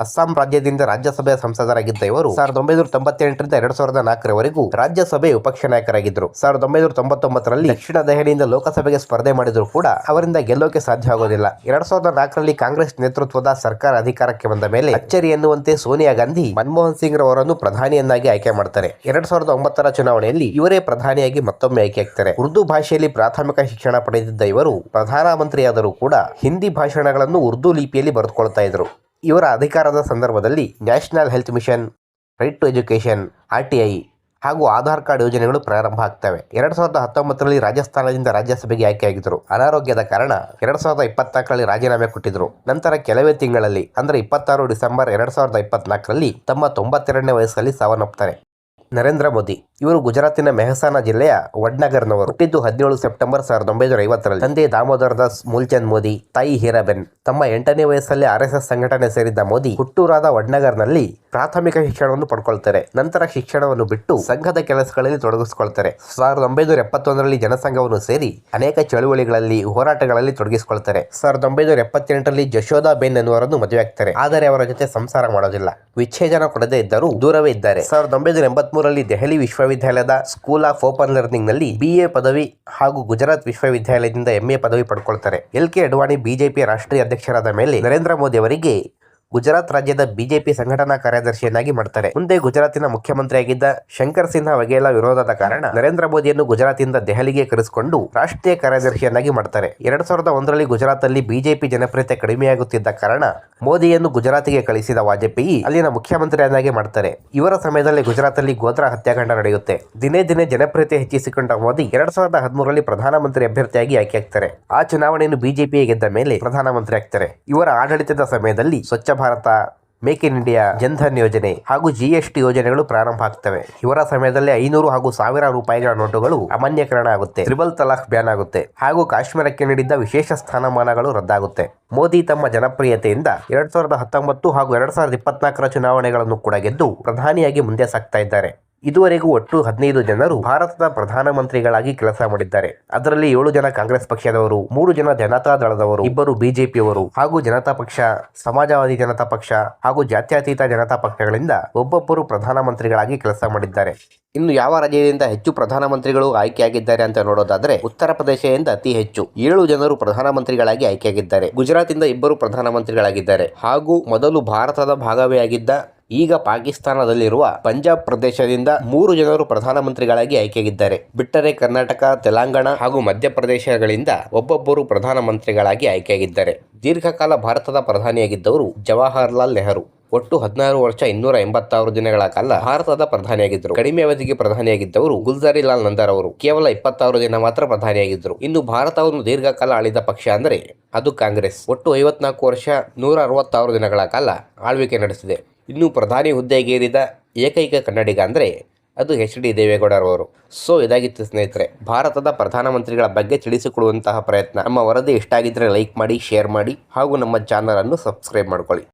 ಅಸ್ಸಾಂ ರಾಜ್ಯದಿಂದ ರಾಜ್ಯಸಭೆಯ ಸಂಸದರಾಗಿದ್ದ ಇವರು ಸಾವಿರದ ಒಂಬೈನೂರ ತೊಂಬತ್ತೆಂಟರಿಂದ ಎರಡ್ ಸಾವಿರದ ನಾಲ್ಕರವರೆಗೂ ರಾಜ್ಯಸಭೆಯ ಉಪಕ್ಷ ನಾಯಕರಾಗಿದ್ದರು. ಸಾವಿರದ ಒಂಬೈನೂರ ತೊಂಬತ್ತೊಂಬತ್ತರಲ್ಲಿ ದಕ್ಷಿಣ ದೆಹಲಿಯಿಂದ ಲೋಕಸಭೆಗೆ ಸ್ಪರ್ಧೆ ಮಾಡಿದರೂ ಕೂಡ ಅವರಿಂದ ಗೆಲ್ಲೋಕೆ ಸಾಧ್ಯ ಆಗೋದಿಲ್ಲ. ಎರಡ್ ಸಾವಿರದ ನಾಲ್ಕರಲ್ಲಿ ಕಾಂಗ್ರೆಸ್ ನೇತೃತ್ವದ ಸರ್ಕಾರ ಅಧಿಕಾರಕ್ಕೆ ಬಂದ ಮೇಲೆ ಅಚ್ಚರಿ ಎನ್ನುವಂತೆ ಸೋನಿಯಾ ಗಾಂಧಿ, ಮನಮೋಹನ್ ಸಿಂಗ್ ರವರನ್ನು ಪ್ರಧಾನಿಯನ್ನಾಗಿ ಆಯ್ಕೆ ಮಾಡ್ತಾರೆ. ಎರಡ್ ಸಾವಿರದ ಒಂಬತ್ತರ ಚುನಾವಣೆಯಲ್ಲಿ ಇವರೇ ಪ್ರಧಾನಿಯಾಗಿ ಮತ್ತೊಮ್ಮೆ ಆಯ್ಕೆ ಆಗ್ತಾರೆ. ಉರ್ದು ಭಾಷೆಯಲ್ಲಿ ಪ್ರಾಥಮಿಕ ಶಿಕ್ಷಣ ಪಡೆದಿದ್ದ ಇವರು ಪ್ರಧಾನಮಂತ್ರಿಯಾದರೂ ಕೂಡ ಹಿಂದಿ ಭಾಷಣಗಳನ್ನು ಉರ್ದು ಲಿಪಿಯಲ್ಲಿ ಬರೆದುಕೊಳ್ತಾ ಇದ್ರು. ಇವರ ಅಧಿಕಾರದ ಸಂದರ್ಭದಲ್ಲಿ national health mission, right to education, R T I ಹಾಗೂ ಆಧಾರ್ ಕಾರ್ಡ್ ಯೋಜನೆಗಳು ಪ್ರಾರಂಭ ಆಗ್ತವೆ. ಎರಡು ಸಾವಿರದ ಹತ್ತೊಂಬತ್ತರಲ್ಲಿ ರಾಜಸ್ಥಾನದಿಂದ ರಾಜ್ಯಸಭೆಗೆ ಆಯ್ಕೆಯಾಗಿದ್ದರು. ಅನಾರೋಗ್ಯದ ಕಾರಣ ಎರಡು ಸಾವಿರದ ಇಪ್ಪತ್ನಾಲ್ಕರಲ್ಲಿ ರಾಜೀನಾಮೆ ಕೊಟ್ಟಿದ್ದರು. ನಂತರ ಕೆಲವೇ ತಿಂಗಳಲ್ಲಿ, ಅಂದರೆ ಇಪ್ಪತ್ತಾರು ಡಿಸೆಂಬರ್ ಎರಡು ಸಾವಿರದ ಇಪ್ಪತ್ನಾಲ್ಕರಲ್ಲಿ, ತಮ್ಮ ತೊಂಬತ್ತೆರಡನೇ ವಯಸ್ಸಲ್ಲಿ ಸಾವನ್ನಪ್ತಾರೆ. ನರೇಂದ್ರ ಮೋದಿ. ಇವರು ಗುಜರಾತಿನ ಮೆಹಸಾನ ಜಿಲ್ಲೆಯ ವಡ್ನಗರ್ನವರು. ಹುಟ್ಟಿದ್ದು ಹದಿನೇಳು ಸೆಪ್ಟೆಂಬರ್ ಸಾವಿರದ ಒಂಬೈನೂರ ಐವತ್ತರಲ್ಲಿ. ತಂದೆ ದಾಮೋದರ್ ದಾಸ್ ಮೂಲ್ಚಂದ್ ಮೋದಿ, ತಾಯಿ ಹೀರಾಬೆನ್. ತಮ್ಮ ಎಂಟನೇ ವಯಸ್ಸಲ್ಲಿ ಆರ್ ಸಂಘಟನೆ ಸೇರಿದ್ದ ಮೋದಿ ಹುಟ್ಟೂರಾದ ವಡ್ನಗರ್ನಲ್ಲಿ ಪ್ರಾಥಮಿಕ ಶಿಕ್ಷಣವನ್ನು ಪಡ್ಕೊಳ್ತಾರೆ. ನಂತರ ಶಿಕ್ಷಣವನ್ನು ಬಿಟ್ಟು ಸಂಘದ ಕೆಲಸಗಳಲ್ಲಿ ತೊಡಗಿಸಿಕೊಳ್ತಾರೆ. ಸಾವಿರದ ಒಂಬೈನೂರ ಎಪ್ಪತ್ತೊಂದರಲ್ಲಿ ಜನಸಂಘವನ್ನು ಸೇರಿ ಅನೇಕ ಚಳುವಳಿಗಳಲ್ಲಿ, ಹೋರಾಟಗಳಲ್ಲಿ ತೊಡಗಿಸಿಕೊಳ್ತಾರೆ. ಸಾವಿರದ ಒಂಬೈನೂರ ಎಪ್ಪತ್ತೆಂಟರಲ್ಲಿ ಜಶೋದಾ ಬೆನ್ ಎನ್ನುವರನ್ನು ಮದುವೆ ಆಗ್ತಾರೆ ಆದರೆ ಅವರ ಜೊತೆ ಸಂಸಾರ ಮಾಡೋದಿಲ್ಲ. ವಿಚ್ಛೇದನ ಕೊಡದೇ ಇದ್ದರೂ ದೂರವೇ ಇದ್ದಾರೆ. ಸಾವಿರದ ಒಂಬೈನೂರ ಎಂಬತ್ಮೂರರಲ್ಲಿ ದೆಹಲಿ ವಿಶ್ವವಿದ್ಯಾಲಯದ ಸ್ಕೂಲ್ ಆಫ್ ಓಪನ್ ಲರ್ನಿಂಗ್ನಲ್ಲಿ ಬಿಎ ಪದವಿ ಹಾಗೂ ಗುಜರಾತ್ ವಿಶ್ವವಿದ್ಯಾಲಯದಿಂದ ಎಂಎ ಪದವಿ ಪಡ್ಕೊಳ್ತಾರೆ. ಎಲ್ ಕೆ ಅಡ್ವಾಣಿ ಬಿಜೆಪಿ ರಾಷ್ಟ್ರೀಯ ಅಧ್ಯಕ್ಷರಾದ ಮೇಲೆ ನರೇಂದ್ರ ಮೋದಿ ಅವರಿಗೆ ಗುಜರಾತ್ ರಾಜ್ಯದ ಬಿಜೆಪಿ ಸಂಘಟನಾ ಕಾರ್ಯದರ್ಶಿಯನ್ನಾಗಿ ಮಾಡ್ತಾರೆ. ಮುಂದೆ ಗುಜರಾತಿನ ಮುಖ್ಯಮಂತ್ರಿಯಾಗಿದ್ದ ಶಂಕರ್ ಸಿನ್ಹಾ ವಘೇಲಾ ವಿರೋಧದ ಕಾರಣ ನರೇಂದ್ರ ಮೋದಿಯನ್ನು ಗುಜರಾತಿಂದ ದೆಹಲಿಗೆ ಕರೆಸಿಕೊಂಡು ರಾಷ್ಟ್ರೀಯ ಕಾರ್ಯದರ್ಶಿಯನ್ನಾಗಿ ಮಾಡ್ತಾರೆ. ಎರಡ್ ಸಾವಿರದ ಒಂದರಲ್ಲಿ ಗುಜರಾತ್ನಲ್ಲಿ ಬಿಜೆಪಿ ಜನಪ್ರಿಯತೆ ಕಡಿಮೆಯಾಗುತ್ತಿದ್ದ ಕಾರಣ ಮೋದಿಯನ್ನು ಗುಜರಾತಿಗೆ ಕಳಿಸಿದ ವಾಜಪೇಯಿ ಅಲ್ಲಿನ ಮುಖ್ಯಮಂತ್ರಿಯನ್ನಾಗಿ ಮಾಡ್ತಾರೆ. ಇವರ ಸಮಯದಲ್ಲಿ ಗುಜರಾತ್ನಲ್ಲಿ ಗೋತ್ರ ಹತ್ಯಾಕಾಂಡ ನಡೆಯುತ್ತೆ. ದಿನೇ ದಿನೇ ಜನಪ್ರಿಯತೆ ಹೆಚ್ಚಿಸಿಕೊಂಡ ಮೋದಿ ಎರಡ್ ಸಾವಿರದ ಹದಿಮೂರರಲ್ಲಿ ಪ್ರಧಾನಮಂತ್ರಿ ಅಭ್ಯರ್ಥಿಯಾಗಿ ಆಯ್ಕೆಯಾಗ್ತಾರೆ. ಆ ಚುನಾವಣೆಯನ್ನು ಬಿಜೆಪಿ ಗೆದ್ದ ಮೇಲೆ ಪ್ರಧಾನಮಂತ್ರಿ ಆಗ್ತಾರೆ. ಇವರ ಆಡಳಿತದ ಸಮಯದಲ್ಲಿ Swachh Bharat, make in India Jan Dhan ಯೋಜನೆ ಹಾಗೂ ಜಿಎಸ್ಟಿ ಯೋಜನೆಗಳು ಪ್ರಾರಂಭ ಆಗ್ತವೆ. ಇವರ ಸಮಯದಲ್ಲಿ ಐನೂರು ಹಾಗೂ ಸಾವಿರ ರೂಪಾಯಿಗಳ ನೋಟುಗಳು ಅಮಾನ್ಯೀಕರಣ ಆಗುತ್ತೆ. ತ್ರಿಬಲ್ ತಲಾಖ್ ಬ್ಯಾನ್ ಆಗುತ್ತೆ ಹಾಗೂ ಕಾಶ್ಮೀರಕ್ಕೆ ನೀಡಿದ್ದ ವಿಶೇಷ ಸ್ಥಾನಮಾನಗಳು ರದ್ದಾಗುತ್ತೆ. ಮೋದಿ ತಮ್ಮ ಜನಪ್ರಿಯತೆಯಿಂದ ಎರಡ್ ಸಾವಿರದ ಹತ್ತೊಂಬತ್ತು ಹಾಗೂ ಎರಡ್ ಸಾವಿರದ ಇಪ್ಪತ್ನಾಲ್ಕರ ಚುನಾವಣೆಗಳನ್ನು ಕೂಡ ಗೆದ್ದು ಪ್ರಧಾನಿಯಾಗಿ ಮುಂದೆ ಸಾಗ್ತಾ ಇದ್ದಾರೆ. ಇದುವರೆಗೂ ಒಟ್ಟು ಹದಿನೈದು ಜನರು ಭಾರತದ ಪ್ರಧಾನಮಂತ್ರಿಗಳಾಗಿ ಕೆಲಸ ಮಾಡಿದ್ದಾರೆ. ಅದರಲ್ಲಿ ಏಳು ಜನ ಕಾಂಗ್ರೆಸ್ ಪಕ್ಷದವರು, ಮೂರು ಜನ ಜನತಾ ದಳದವರು, ಇಬ್ಬರು ಬಿಜೆಪಿಯವರು ಹಾಗೂ ಜನತಾ ಪಕ್ಷ, ಸಮಾಜವಾದಿ ಜನತಾ ಪಕ್ಷ ಹಾಗೂ ಜಾತ್ಯತೀತ ಜನತಾ ಪಕ್ಷಗಳಿಂದ ಒಬ್ಬೊಬ್ಬರು ಪ್ರಧಾನಮಂತ್ರಿಗಳಾಗಿ ಕೆಲಸ ಮಾಡಿದ್ದಾರೆ. ಇನ್ನು ಯಾವ ರಾಜ್ಯದಿಂದ ಹೆಚ್ಚು ಪ್ರಧಾನಮಂತ್ರಿಗಳು ಆಯ್ಕೆಯಾಗಿದ್ದಾರೆ ಅಂತ ನೋಡೋದಾದ್ರೆ ಉತ್ತರ ಪ್ರದೇಶದಿಂದ ಅತಿ ಹೆಚ್ಚು ಏಳು ಜನರು ಪ್ರಧಾನಮಂತ್ರಿಗಳಾಗಿ ಆಯ್ಕೆಯಾಗಿದ್ದಾರೆ. ಗುಜರಾತಿಂದ ಇಬ್ಬರು ಪ್ರಧಾನಮಂತ್ರಿಗಳಾಗಿದ್ದಾರೆ ಹಾಗೂ ಮೊದಲು ಭಾರತದ ಭಾಗವೇ ಆಗಿದ್ದ ಈಗ ಪಾಕಿಸ್ತಾನದಲ್ಲಿರುವ ಪಂಜಾಬ್ ಪ್ರದೇಶದಿಂದ ಮೂರು ಜನರು ಪ್ರಧಾನಮಂತ್ರಿಗಳಾಗಿ ಆಯ್ಕೆಯಾಗಿದ್ದಾರೆ. ಬಿಟ್ಟರೆ ಕರ್ನಾಟಕ, ತೆಲಂಗಾಣ ಹಾಗೂ ಮಧ್ಯಪ್ರದೇಶಗಳಿಂದ ಒಬ್ಬೊಬ್ಬರು ಪ್ರಧಾನಮಂತ್ರಿಗಳಾಗಿ ಆಯ್ಕೆಯಾಗಿದ್ದಾರೆ. ದೀರ್ಘಕಾಲ ಭಾರತದ ಪ್ರಧಾನಿಯಾಗಿದ್ದವರು ಜವಾಹರಲಾಲ್ ನೆಹರು. ಒಟ್ಟು ಹದಿನಾರು ವರ್ಷ ಇನ್ನೂರ ಎಂಬತ್ತಾರು ದಿನಗಳ ಕಾಲ ಭಾರತದ ಪ್ರಧಾನಿಯಾಗಿದ್ದರು. ಕಡಿಮೆ ಅವಧಿಗೆ ಪ್ರಧಾನಿಯಾಗಿದ್ದವರು ಗುಲ್ಜಾರಿಲಾಲ್ ನಂದರ್ ಅವರು. ಕೇವಲ ಇಪ್ಪತ್ತಾರು ದಿನ ಮಾತ್ರ ಪ್ರಧಾನಿಯಾಗಿದ್ದರು. ಇನ್ನು ಭಾರತವನ್ನು ದೀರ್ಘಕಾಲ ಆಳಿದ ಪಕ್ಷ ಅಂದರೆ ಅದು ಕಾಂಗ್ರೆಸ್. ಒಟ್ಟು ಐವತ್ನಾಲ್ಕು ವರ್ಷ ನೂರ ಅರವತ್ತಾರು ದಿನಗಳ ಕಾಲ ಆಳ್ವಿಕೆ ನಡೆಸಿದೆ. ಇನ್ನು ಪ್ರಧಾನಿ ಹುದ್ದೆಗೇರಿದ ಏಕೈಕ ಕನ್ನಡಿಗ ಅಂದರೆ ಅದು ಎಚ್ ಡಿ ದೇವೇಗೌಡರವರು ಸೊ ಇದಾಗಿತ್ತು ಸ್ನೇಹಿತರೆ, ಭಾರತದ ಪ್ರಧಾನಮಂತ್ರಿಗಳ ಬಗ್ಗೆ ತಿಳಿಸಿಕೊಡುವಂತಹ ಪ್ರಯತ್ನ. ನಮ್ಮ ವರದಿ ಇಷ್ಟ ಆಗಿದ್ದರೆ ಲೈಕ್ ಮಾಡಿ ಶೇರ್ ಮಾಡಿ ಹಾಗೂ ನಮ್ಮ ಚಾನಲನ್ನು ಸಬ್ಸ್ಕ್ರೈಬ್ ಮಾಡ್ಕೊಳ್ಳಿ.